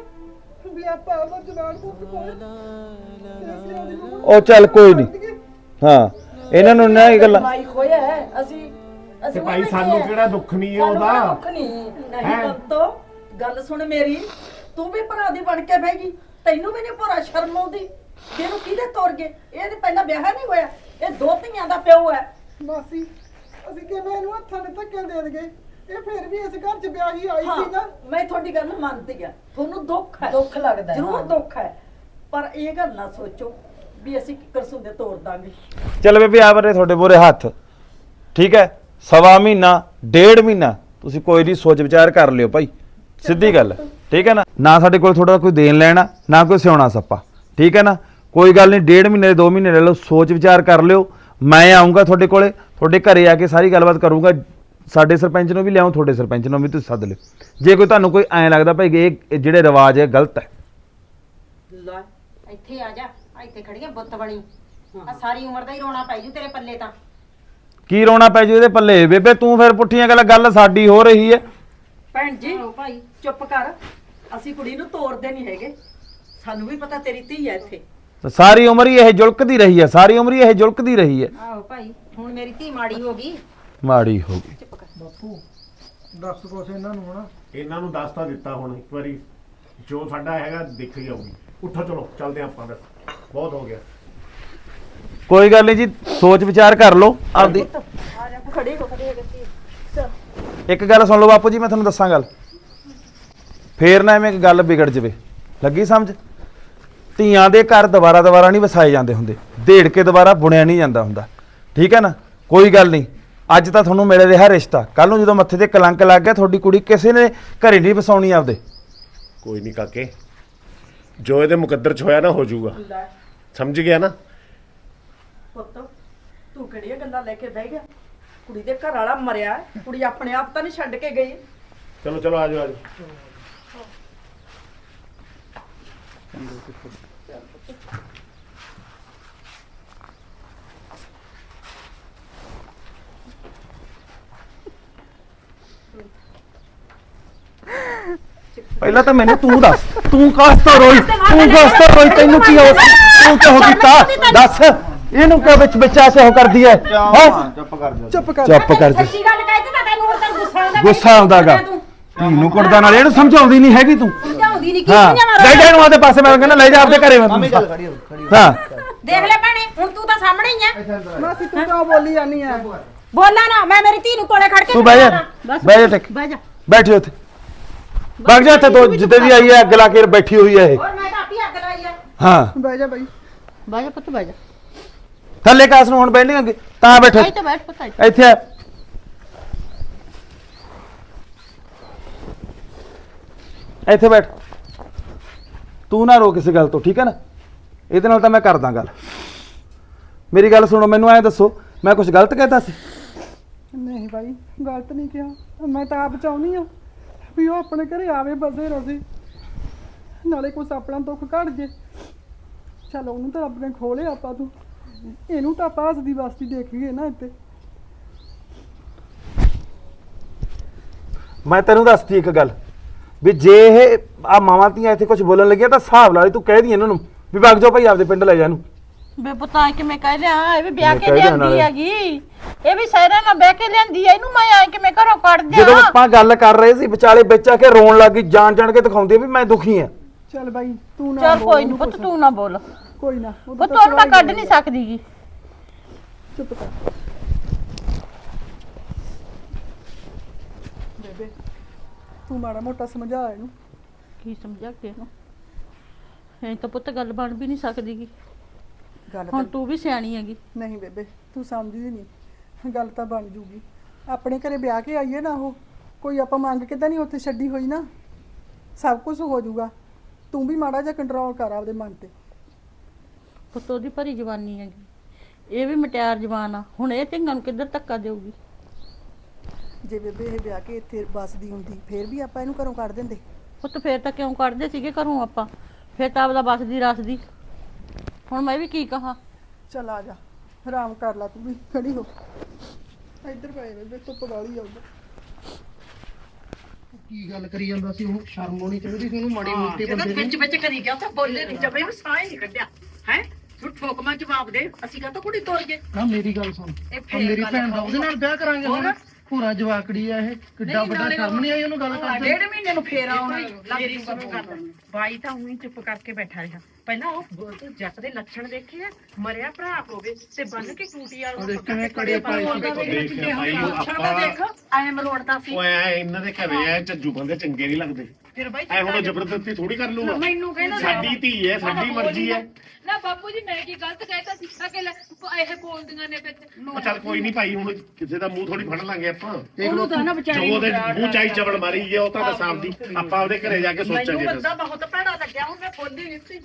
ਵੀ ਆਪਾਂ ਆਪਣਾ ਜਵਾਨ ਪੁੱਤ ਕੋਲ ਤੇ ਅਸੀਂ ਉਹਦੀ ਨੂੰ ਉਹ ਚੱਲ ਕੋਈ ਨਹੀਂ ਹਾਂ ਇਹਨਾਂ ਨੂੰ ਨਾ ਇਹ ਗੱਲਾਂ ਮਾਈ ਖੋਇਆ ਹੈ ਅਸੀਂ ਤੇ ਅਸੀਂ ਭਾਈ ਸਾਨੂੰ ਕਿਹੜਾ ਦੁੱਖ ਨਹੀਂ ਹੈ ਉਹਦਾ? ਦੁੱਖ ਨਹੀਂ ਨਹੀਂ ਹੈਂ? ਬੰਤੋ ਗੱਲ ਸੁਣ ਮੇਰੀ। ਤੂੰ ਵੀ ਭਰਾ ਦੀ ਬਣ ਕੇ ਬਹਿ ਗਈ। ਤੈਨੂੰ ਵੀ ਨਹੀਂ ਭਰਾ ਸ਼ਰਮ ਆਉਂਦੀ। ਤੈਨੂੰ ਕਿਹਦੇ ਤੋਰ ਗਏ? ਇਹ ਤੇ ਪਹਿਲਾਂ ਵਿਆਹ ਨਹੀਂ ਹੋਇਆ। ਇਹ ਦੋ ਧੀਆਂ ਦਾ ਪਿਓ ਹੈ। ਮਾਸੀ ਅਸੀਂ ਕਿਵੇਂ ਇਹਨੂੰ ਹੱਥਾਂ ਨੇ ਧੱਕੇ ਦੇ ਦਗੇ ਇਹ ਫਿਰ ਵੀ ਇਸ ਘਰ 'ਚ ਵਿਆਹੀ ਆਈ ਸੀ ਨਾ। ਮੈਂ ਤੁਹਾਡੀ ਗੱਲ ਮੰਨਦੀ ਆ ਤੁਹਾਨੂੰ ਦੁੱਖ ਹੈ। ਦੁੱਖ ਲੱਗਦਾ ਹੈ, ਜ਼ਰੂਰ ਹਾਂ। ਦੁੱਖ ਹੈ। ਪਰ ਇਹ ਗੱਲ ਨਾ ਸੋਚੋ ਵੀ ਅਸੀਂ ਕਿੱਕਰ ਸੁੰਦੇ ਤੋੜ ਦਾਂਗੇ। ਚੱਲ ਬੇਬੀ ਆ ਬਰੇ ਤੁਹਾਡੇ ਬੋਰੇ ਹੱਥ। ਠੀਕ ਹੈ? ਸਵਾ ਮਹੀਨਾ ਡੇਢ ਮਹੀਨਾ ਤੁਸੀਂ ਕੋਈ ਨਹੀਂ ਸੋਚ ਵਿਚਾਰ ਕਰ ਲਿਓ ਭਾਈ। ਸਿੱਧੀ ਗੱਲ। ਹੈ, ਠੀਕ ਹੈ ਨਾ? ਨਾ ਸਾਡੇ ਕੋਲ ਤੁਹਾਡਾ ਕੋਈ ਦੇਣ ਲੈਣਾ ਨਾ ਕੋਈ ਸਿਉਣਾ ਸੱਪਾ। ਠੀਕ ਹੈ ਨਾ? ਕੋਈ ਗੱਲ ਨਹੀਂ ਡੇਢ ਮਹੀਨੇ ਦੇ 2 ਮਹੀਨੇ ਲੈ ਲਓ ਸੋਚ ਵਿਚਾਰ ਕਰ ਲਿਓ। ਮੈਂ ਆਉਂਗਾ ਤੁਹਾਡੇ ਕੋਲੇ ਤੁਹਾਡੇ ਘਰੇ ਆ ਕੇ ਸਾਰੀ ਗੱਲਬਾਤ ਕਰੂੰਗਾ। ਸਾਡੇ ਸਰਪੰਚ ਨੂੰ ਵੀ ਲਿਆਉਂ ਤੁਹਾਡੇ ਸਰਪੰਚ ਨੂੰ ਵੀ ਤੁਸੀਂ ਸੱਦ ਲਿਓ। ਜੇ ਕੋਈ ਤੁਹਾਨੂੰ ਕੋਈ ਐਂ ਲੱਗਦਾ ਭਾਈ ਕਿ ਇਹ ਜਿਹੜੇ ਰਿਵਾਜ ਹੈ ਗਲਤ ਹੈ। ਲੈ ਇੱਥੇ ਆ ਜਾ ਆ ਇੱਥੇ ਖੜੀ ਆ ਬੁੱਤ ਬਣੀ। ਆ ਸਾਰੀ ਉਮਰ ਦਾ ਹੀ ਰੋਣਾ ਪੈ ਜੂ ਤੇਰੇ ਪੱਲੇ ਤਾਂ। ਕੀ ਰੋਣਾ ਪੈ ਜੂ ਇਹਦੇ ਪੱਲੇ? ਬੇਬੇ ਤੂੰ ਫਿਰ ਪੁੱਠੀਆਂ ਗੱਲ ਗੱਲ ਸਾਡੀ ਹੋ ਰਹੀ ਹੈ। ਭੈਣ ਜੀ ਭਾਈ। ਚੁੱਪ ਕਰ। ਅਸੀਂ ਕੁੜੀ ਨੂੰ ਤੋੜਦੇ ਨਹੀਂ ਹੈਗੇ। ਸਾਨੂੰ ਵੀ ਪਤਾ ਤੇਰੀ ਧੀ ਹੈ ਇੱਥੇ। ਤਾਂ ਸਾਰੀ ਉਮਰ ਹੀ ਇਹ ਜੁਲਕਦੀ ਰਹੀ ਹੈ ਸਾਰੀ ਉਮਰ ਹੀ ਇਹ ਜੁਲਕਦੀ ਰਹੀ ਹੈ। ਆਹੋ ਭਾਈ ਹੁਣ ਮੇਰੀ ਧੀ ਮਾੜੀ ਹੋ ਗਈ। ਮਾੜੀ ਹੋ ਗਈ। ਬਾਪੂ ਦੱਸ ਕੁਛ ਇਹਨਾਂ ਨੂੰ ਹਨਾ? ਇਹਨਾਂ ਨੂੰ ਦੱਸ ਤਾਂ ਦਿੱਤਾ ਹੁਣ ਇੱਕ ਵਾਰੀ ਜੋ ਸਾਡਾ ਹੈਗਾ ਦੇਖੀ ਜਾਊਗੀ। ਉੱਠੋ ਚਲੋ ਚੱਲਦੇ ਹਾਂ ਆਪਾਂ ਬਸ ਬਹੁਤ ਹੋ ਗਿਆ। ਕੋਈ ਗੱਲ ਨਹੀਂ ਜੀ ਸੋਚ ਵਿਚਾਰ ਕਰ ਲਓ ਆਪਦੀ। ਖੜੀ ਹੋ ਇੱਕ ਗੱਲ ਸੁਣ ਲਓ ਬਾਪੂ ਜੀ ਮੈਂ ਤੁਹਾਨੂੰ ਦੱਸਾਂ ਗੱਲ। ਫੇਰ ਨਾ ਐਵੇਂ ਇੱਕ ਗੱਲ ਵਿਗੜ ਜਵੇ। ਲੱਗੀ ਸਮਝ? ਧੀਆਂ ਦੇ ਘਰ ਦੁਬਾਰਾ ਦੁਬਾਰਾ ਨਹੀਂ ਵਸਾਏ ਜਾਂਦੇ ਹੁੰਦੇ। ਢੇੜ ਕੇ ਦੁਬਾਰਾ ਬੁਣਿਆ ਨਹੀਂ ਜਾਂਦਾ ਹੁੰਦਾ। ਠੀਕ ਹੈ ਨਾ? ਕੋਈ ਗੱਲ ਨਹੀਂ। ਅੱਜ ਤਾਂ ਤੁਹਾਨੂੰ ਮਿਲ ਰਿਹਾ ਰਿਸ਼ਤਾ। ਕੱਲ ਨੂੰ ਜਦੋਂ ਮੱਥੇ ਤੇ ਕਲੰਕ ਲੱਗ ਗਿਆ ਤੁਹਾਡੀ ਕੁੜੀ ਕਿਸੇ ਨੇ ਘਰੇ ਨਹੀਂ ਵਸਾਉਣੀ ਆਪਦੇ। ਕੋਈ ਨਹੀਂ ਕਾਕੇ ਜੋ ਇਹਦੇ ਮੁਕੱਦਰ ਚ ਹੋਇਆ ਨਾ ਹੋ ਜਾਊਗਾ। ਸਮਝ ਗਿਆ ਨਾ? ਪੁੱਤ ਤੂੰ ਕਿਹੜੀਆਂ ਗੱਲਾਂ ਲੈ ਕੇ ਬਹਿ ਗਿਆ? ਕੁੜੀ ਦੇ ਘਰ ਵਾਲਾ ਮਰਿਆ। ਕੁੜੀ ਆਪਣੇ ਆਪ ਤਾਂ ਨਹੀਂ ਛੱਡ ਕੇ ਗਈ। ਚਲੋ ਚਲੋ ਆਜੋ ਆਜੋ ਪਹਿਲਾਂ ਤਾਂ ਮੈਨੂੰ ਤੂੰ ਦੱਸ ਤੂੰ ਕਾਸ ਤੋਂ ਰੋਈ? ਤੂੰ ਕਾਸ ਤੋਂ ਰੋਈ? ਤੈਨੂੰ ਕੀ ਹੋ ਤੂੰ ਕਿਉਂ ਕੀਤਾ ਦੱਸ ਇਹਨੂੰ ਕਿਉਂ ਵਿੱਚ ਵਿੱਚ ਐਸੇ ਹੋ ਕਰਦੀ ਹੈ? ਹਾਂ ਚੁੱਪ ਕਰ ਜਾ। ਚੁੱਪ ਕਰ ਚੁੱਪ ਕਰ ਜਾ। ਸੱਚੀ ਗੱਲ ਕਹਿ ਦਿੱਤਾ ਤੈਨੂੰ ਹੋਰ ਤੈਨੂੰ ਗੁੱਸਾ ਆਉਂਦਾ ਗੁੱਸਾ ਆਉਂਦਾਗਾ ਧੀ ਨੂੰ ਕੁੱਟਦਾ ਨਾਲ ਇਹਨੂੰ ਸਮਝਾਉਂਦੀ ਨਹੀਂ ਹੈਗੀ ਤੂੰ। ਸਮਝਾਉਂਦੀ ਨਹੀਂ ਕੀ ਸਮਝਾਵਾਂ ਲੈ ਜਾ ਇਹਨੂੰ ਆਦੇ ਪਾਸੇ ਮੈਂ ਕਹਿੰਦਾ ਲੈ ਜਾ ਆਪਦੇ ਘਰੇ ਮੈਂ ਹੋ ਦੇਖ ਲੈ ਭੈਣੇ ਹੁਣ ਤੂੰ ਤਾਂ ਸਾਹਮਣੇ ਹੀ ਆ। ਮਾਸੀ ਤੂੰ ਕਿਉਂ ਬੋਲੀ ਜਾਨੀ ਆ ਬੋਲਾ ਨਾ ਮੈਂ ਮੇਰੀ ਧੀ ਨੂੰ ਕੋਲੇ ਖੜ ਕੇ ਤੂੰ ਬਹਿ ਜਾ। ਬਸ ਬਹਿ ਜਾ ਟਿਕ। ਬਹਿ ਜਾ। ਬੈਠੀ ਉੱਥੇ। ਵਗ ਜਾ ਇੱਥੇ ਤੋਂ ਜਿੱਦੇ ਦੀ ਆਈ ਹੈ ਅੱਗ ਲਾ ਕੇ ਬੈਠੀ ਹੋਈ ਹੈ ਇਹ। ਹੋਰ ਮੈਂ ਤਾਂ ਆਪੀ ਅੱਗ ਲਾਈ ਆ। ਹਾਂ। ਬਹਿ ਜਾ ਬਾਈ। ਬਹਿ ਜਾ ਪੁੱਤ ਬਹਿ ਜਾ। ਥੱਲੇ ਕਾਸ ਨੂੰ ਹੁਣ ਬੈਠੀ ਅੱਗੇ ਤਾਂ ਬੈਠੋ। ਆਈ ਤਾਂ ਬੈਠ ਪੁੱਤ ਇੱਥੇ। ਇੱਥੇ ਆ। ਇੱਥੇ ਬੈਠ। ਤੂੰ ਨਾ ਰੋ ਕਿਸੇ ਗੱਲ ਤੋਂ ਠੀਕ ਹੈ ਨਾ? ਇਹਦੇ ਨਾਲ ਤਾਂ ਮੈਂ ਕਰਦਾ ਗੱਲ। ਮੇਰੀ ਗੱਲ ਸੁਣੋ ਮੈਨੂੰ ਐਂ ਦੱਸੋ ਮੈਂ ਕੁਝ ਗਲਤ ਕਹਿਤਾ ਸੀ? ਨਹੀਂ ਬਾਈ ਗਲਤ ਨਹੀਂ ਕਿਹਾ। ਮੈਂ ਤਾਂ ਆਪ ਚਾਹੁੰਦੀ ਆ। ਵੀ ਉਹ ਆਪਣੇ ਘਰੇ ਆਵੇ ਬਸੇ ਰਵੇ ਨਾਲੇ ਕੁਛ ਆਪਣਾ ਦੁੱਖ ਘੜ ਜੇ। ਚਲ ਉਹਨੂੰ ਤਾਂ ਰੱਬ ਨੇ ਖੋਲੇ ਆਪਾਂ ਤੂੰ। ਇਹਨੂੰ ਤਾਂ ਆਪਾਂ ਹੱਸਦੀ ਵਸਦੀ ਦੇਖੀਏ ਨਾ ਇੱਥੇ। ਮੈਂ ਤੈਨੂੰ ਦੱਸਦੀ ਇੱਕ ਗੱਲ, ਵੀ ਜੇ ਇਹ ਆ ਮਾਵਾਂ ਧੀਆਂ ਇੱਥੇ ਕੁਝ ਬੋਲਣ ਲੱਗੀਆਂ ਤਾਂ ਹਿਸਾਬ ਲਾ ਲਈ ਤੂੰ ਕਹਿ ਦੀ ਇਹਨਾਂ ਨੂੰ ਵੀ ਵਗ ਜਾਓ ਭਾਈ, ਆਪਦੇ ਪਿੰਡ ਲੈ ਜਾ ਇਹਨੂੰ। ਬੇ ਪੁੱਤਾਂ ਕਿਵੇਂ ਕਹਿ ਲਿਆ? ਇਹ ਵੀ ਵਿਆਹ ਕੇ ਲਿਆਂਦੀ। ਹੈਗੀ। ਇਹ ਵੀ ਸਹਿਰਾ ਨਾਲ ਬਹਿ ਕੇ ਲਿਆਂਦੀ ਐ ਇਹਨੂੰ ਮੈਂ ਆਏ ਕਿਵੇਂ ਘਰੋਂ ਕੱਢ ਜਦੋਂ ਦਿਆਂ ਆਪਾਂ ਗੱਲ ਕਰ ਰਹੇ ਸੀ ਵਿਚਾਲੇ ਵਿੱਚ ਆ ਕੇ ਰੋਣ ਲੱਗ ਗਈ ਜਾਣ ਜਾਣ ਕੇ ਦਿਖਾਉਂਦੀ ਵੀ ਮੈਂ ਦੁਖੀ ਆ। ਚੱਲ ਬਾਈ ਤੂੰ ਨਾ ਚਲ ਕੋਈ ਨਹੀਂ ਪੁੱਤ। ਤੂੰ ਨਾ ਬੋਲ। ਕੋਈ ਨਾ ਪੁੱਤ ਤਾਂ ਮੈਂ ਕੱਢ ਹੀ ਨਹੀਂ ਸਕਦੀ ਗੀ ਚੁੱਪ ਕਰ। ਬੇਬੇ ਤੂੰ ਮਾੜਾ ਮੋਟਾ ਸਮਝਾ ਇਹਨੂੰ। ਕੀ ਸਮਝਾ ਕੇ? ਇਹਨੂੰ ਐਂ ਤਾਂ ਪੁੱਤ ਗੱਲ ਬਣ ਵੀ ਨਹੀਂ ਸਕਦੀ ਗੀ ਗੱਲ ਹੁਣ ਤਾਂ ਵੀ ਸਿਆਣੀ ਹੈਗੀ। ਨਹੀਂ ਬੇਬੇ ਤੂੰ ਸਮਝਦੀ ਨਹੀਂ। ਗੱਲ ਤਾਂ ਬਣ ਜੂਗੀ। ਆਪਣੇ ਘਰੇ ਵਿਆਹ ਕੇ ਆਈਏ ਨਾ ਉਹ ਕੋਈ ਆਪਾਂ ਮੰਗ ਕੇ ਤਾਂ ਨਹੀਂ ਉੱਥੇ ਛੱਡੀ ਹੋਈ ਨਾ? ਸਭ ਕੁਝ ਹੋ ਜਾਊਗਾ ਤੂੰ ਵੀ ਮਾੜਾ ਜਿਹਾ ਕੰਟਰੋਲ ਕਰ ਆਪਦੇ ਮਨ ਤੇ। ਪੁੱਤ ਉਹਦੀ ਭਰੀ ਜਵਾਨੀ ਹੈਗੀ। ਇਹ ਵੀ ਮਟਿਆਰ ਜਵਾਨ ਆ। ਹੁਣ ਇਹ ਢਿੰਗਾਂ ਨੂੰ ਕਿੱਧਰ ਧੱਕਾ ਦੇਊਗੀ? ਜੇ ਬੇਬੇ ਇਹ ਵਿਆਹ ਕੇ ਇੱਥੇ ਬਸਦੀ ਹੁੰਦੀ ਫੇਰ ਵੀ ਆਪਾਂ ਇਹਨੂੰ ਘਰੋਂ ਕੱਢ ਦਿੰਦੇ। ਪੁੱਤ ਫੇਰ ਤਾਂ ਕਿਉਂ ਕੱਢਦੇ ਸੀਗੇ ਘਰੋਂ ਆਪਾਂ? ਫੇਰ ਤਾਂ ਆਪਦਾ ਬਸਦੀ ਰਸਦੀ। ਹੁਣ ਮੈਂ ਵੀ ਕੀ ਕਹਾਂ? ਚੱਲ ਆ ਜਾ। ਆਰਾਮ ਕਰ ਲੈ ਤੂੰ ਵੀ ਖੜੀ ਹੋ। ਇੱਧਰ ਪਏ ਬੇਬੇ ਧੁੱਪ ਗਾਲੀ ਆਉਂਦਾ ਕੀ ਗੱਲ ਕਰੀ ਜਾਂਦਾ ਸੀ? ਉਹ ਸ਼ਰਮ ਹੋਣੀ ਚਾਹੀਦੀ ਸੀ ਉਹਨੂੰ ਮਾੜੀ ਮੋਟੀ ਬੰਦੇ ਨੂੰ। ਵਿੱਚ ਕਰੀ ਗਿਆ ਤਾਂ ਬੋਲੇ ਨਹੀਂ ਜਬੇ ਉਹ ਸਾਹ ਹੀ ਨਹੀਂ ਕੱਢਿਆ। ਹੈ? ਤੂੰ ਠੋਕਮਾ ਜਵਾਬ ਦੇ ਅਸੀਂ ਕਾ ਤਾਂ ਕੁੜੀ ਤੋੜ ਗਏ ਨਾ ਮੇਰੀ ਗੱਲ ਸੁਣ। ਇਹ ਆ ਫੇਰ ਮੇਰੀ ਗੱਲ ਭੈਣ ਦਾ ਉਹਦੇ ਨਾਲ ਵਿਆਹ ਕਰਾਂਗੇ ਹੁਣ। ਪੂਰਾ ਜਵਾਕੜੀ ਆ ਇਹ ਕਿੱਡਾ ਵੱਡਾ ਸ਼ਰਮ ਨਹੀਂ ਆਈ ਉਹਨੂੰ ਗੱਲ ਕਰਦੇ। ਡੇਢ ਮਹੀਨੇ ਨੂੰ ਫੇਰ ਆਉਣਾ ਸੁਣੋ ਗੱਲ। ਬਾਈ ਤਾਂ ਉਹੀ ਚੁੱਪ ਕਰਕੇ ਬੈਠਾ ਰਿਹਾ। ਪਹਿਲਾਂ ਉਹ ਬ- ਜੱਟ ਦੇ ਲੱਛਣ ਦੇਖੇ ਆ ਮਰਿਆ ਭਰਾ ਹੋਵੇ ਤੇ ਬੰਨ ਕੇ ਟੂਟੀ ਵਾਲਾ ਦੇਖ ਕਿਵੇਂ ਕੜੇ ਪਾਏ ਸੀ। ਦੇਖ ਭਾਈ ਆਪਾਂ ਦੇਖ। ਐ ਮਰੋੜਦਾ ਸੀ। ਓਏ ਐ ਇਹਨਾਂ ਦੇ ਘਰੇ ਐ ਝੱਜੂ ਬੰਦੇ ਚੰਗੇ ਨਹੀਂ ਲੱਗਦੇ। ਫਿਰ ਬਾਈ ਐ ਹੁਣ ਜ਼ਬਰਦਸਤੀ ਥੋੜੀ ਕਰ ਲੂਗਾ ਮੈਨੂੰ ਕਹਿੰਦਾ ਸਾਡੀ ਧੀ ਐ ਸਾਡੀ ਮਰਜ਼ੀ ਐ। ਨਾ ਬਾਪੂ ਜੀ ਮੈਂ ਕੀ ਗਲਤ ਕਹਿਤਾ ਸੀ ਆ ਕੇ ਲੈ ਇਹ ਬੋਲਦੀਆਂ ਨੇ ਵਿੱਚ। ਚੱਲ ਕੋਈ ਨਹੀਂ ਭਾਈ ਹੁਣ ਕਿਸੇ ਦਾ ਮੂੰਹ ਥੋੜੀ ਫੜ ਲਾਂਗੇ ਆਪਾਂ। ਉਹਨੂੰ ਤਾਂ ਨਾ ਜੋ ਵਿਚਾਰੀ ਉਹਦੇ ਮੂੰਹ ਚਾਈ ਚਵਲ ਮਾਰੀ ਗਿਆ ਉਹ ਤਾਂ ਦਸਾਂ ਦੀ। ਆਪਾਂ ਉਹਦੇ ਘਰੇ ਜਾ ਕੇ ਮੈਨੂੰ ਸੋਚਾਂਗੇ ਬੰਦਾ ਬਹੁਤ ਭੈੜਾ ਲੱਗਿਆ ਹੁਣ ਮੈਂ ਬੋਲੀ ਨਹੀਂ ਸੀ।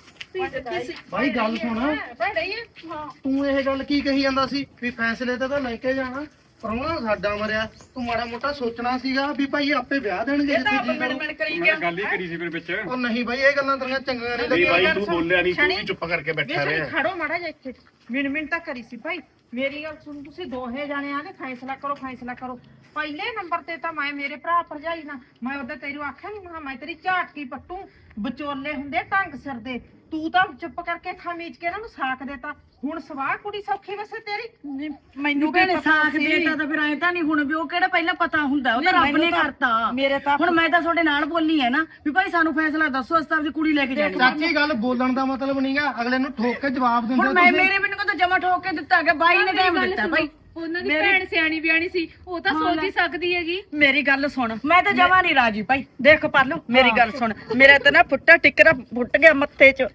ਬਾਈ ਗੱਲ ਸੁਣ। ਭੈੜਾ ਹੀ ਹੈ ਹਾਂ। ਤੂੰ ਇਹ ਗੱਲ ਕੀ ਕਹੀ ਜਾਂਦਾ ਸੀ? ਵੀ ਫੈਸਲੇ ਤੇ ਤਾਂ ਲੈ ਕੇ ਜਾਣਾ। ਪ੍ਰਾਹੁਣਾ ਸਾਡਾ ਮਰਿਆ। ਤੂੰ ਮਾੜਾ ਮੋਟਾ ਸੋਚਣਾ ਸੀਗਾ ਵੀ ਭਾਈ ਆਪੇ ਵਿਆਹ ਦੇਣਗੇ ਇਹ ਤਾਂ ਜਿੱਥੇ ਆਪ ਜੀ ਮਿਣ ਕਰੂ ਮਿਣ ਮੈਂ ਗਿਆ ਗੱਲ ਹੀ ਕਰੀ ਸੀ ਫਿਰ ਵਿੱਚ। ਉਹ ਨਹੀਂ ਬਾਈ ਇਹ ਗੱਲਾਂ ਤੇਰੀਆਂ ਚੰਗੀਆਂ ਨਹੀਂ ਨਹੀਂ ਲੱਗੀਆਂ। ਭਾਈ ਤੂੰ ਬੋਲਿਆ ਨਹੀਂ ਤੂੰ ਵੀ ਚੁੱਪ ਕਰਕੇ ਬੈਠਾ ਰਿਹਾ। ਖੜੋ ਮਾੜਾ ਜਿਹਾ ਇੱਥੇ। ਮਿੰਟ ਮਿੰਟ ਤਾਂ ਕਰੀ ਸੀ ਭਾਈ। ਮੇਰੀ ਗੱਲ ਸੁਣ ਤੁਸੀਂ ਦੋਹੇ ਜਾਣੇ ਆ ਨੇ ਫੈਸਲਾ ਕਰੋ ਫੈਸਲਾ ਕਰੋ। ਪਹਿਲੇ ਨੰਬਰ ਤੇ ਤਾਂ ਮੈਂ ਮੇਰੇ ਭਰਾ ਭਰਜਾਈ ਨਾ ਮੈਂ ਉਹਦੇ ਤੈਨੂੰ ਆਖਿਆ ਨਹੀਂ ਮੈਂ ਮੈਂ ਤੇਰੀ ਝਾਟਕੀ ਪੱਟੂ। ਵਿਚੋਲੇ ਹੁੰਦੇ ਢੰਗ ਸਿਰ ਦੇ। ਤੂੰ ਤਾਂ ਚੁੱਪ ਕਰਕੇ ਖਮੀਜ ਕੇ ਇਹਨਾਂ ਨੂੰ ਸਾਕ ਦੇਤਾ। ਹੁਣ ਸਵਾਹ ਕੁੜੀ ਸੌਖੀ ਵਸੇ ਤੇਰੀ? ਮੈਨੂੰ ਭੈਣੇ ਸਾਖ ਦੇਤਾ ਤਾਂ ਫਿਰ ਐ ਤਾਂ ਨਹੀਂ ਹੁਣ ਵੀ ਉਹ ਕਿਹੜਾ ਪਹਿਲਾਂ ਪਤਾ ਹੁੰਦਾ ਉਹ ਤਾਂ ਰੱਬ ਨੇ ਕਰਤਾ। ਮੇਰੇ ਤਾਂ ਹੁਣ ਮੈਂ ਤਾਂ ਤੁਹਾਡੇ ਨਾਲ ਬੋਲੀ ਹੈ ਨਾ ਵੀ ਭਾਈ ਸਾਨੂੰ ਫੈਸਲਾ ਦੱਸੋ ਅਸੀਂ ਤਾਂ ਆਪਦੀ ਕੁੜੀ ਲੈ ਕੇ ਜਾਣੀ। ਚਾਚੀ ਗੱਲ ਬੋਲਣ ਦਾ ਮਤਲਬ ਨਹੀਂਗਾ ਅਗਲੇ ਨੂੰ ਠੋਕ ਕੇ ਜਵਾਬ ਦਿੰਦੇ ਹੁਣ ਮੈਂ। ਮੇਰੇ ਮੈਨੂੰ ਤਾਂ ਜਮਾ ਠੋਕ ਕੇ ਦਿੱਤਾ ਗਿਆ ਬਾਈ ਨੇ ਟਾਈਮ ਦਿੱਤਾ ਭਾਈ। ਉਹਨਾਂ ਦੀ ਭੈਣ ਸਿਆਣੀ ਬਿਆਣੀ ਸੀ ਉਹ ਤਾਂ ਸੋਚ ਹੀ ਸਕਦੀ ਹੈਗੀ। ਮੇਰੀ ਗੱਲ ਸੁਣ ਮੈਂ ਤਾਂ ਜਮਾ ਨਹੀਂ ਰਾਜੀ ਭਾਈ। ਦੇਖ ਪਾਲੂ ਮੇਰੀ ਗੱਲ ਸੁਣ ਮੇਰੇ ਤੇ ਨਾ ਫੁੱਟਾ ਟਿਕਰਾ ਫੁੱਟ ਗਿਆ ਮੱਥੇ 'ਚ।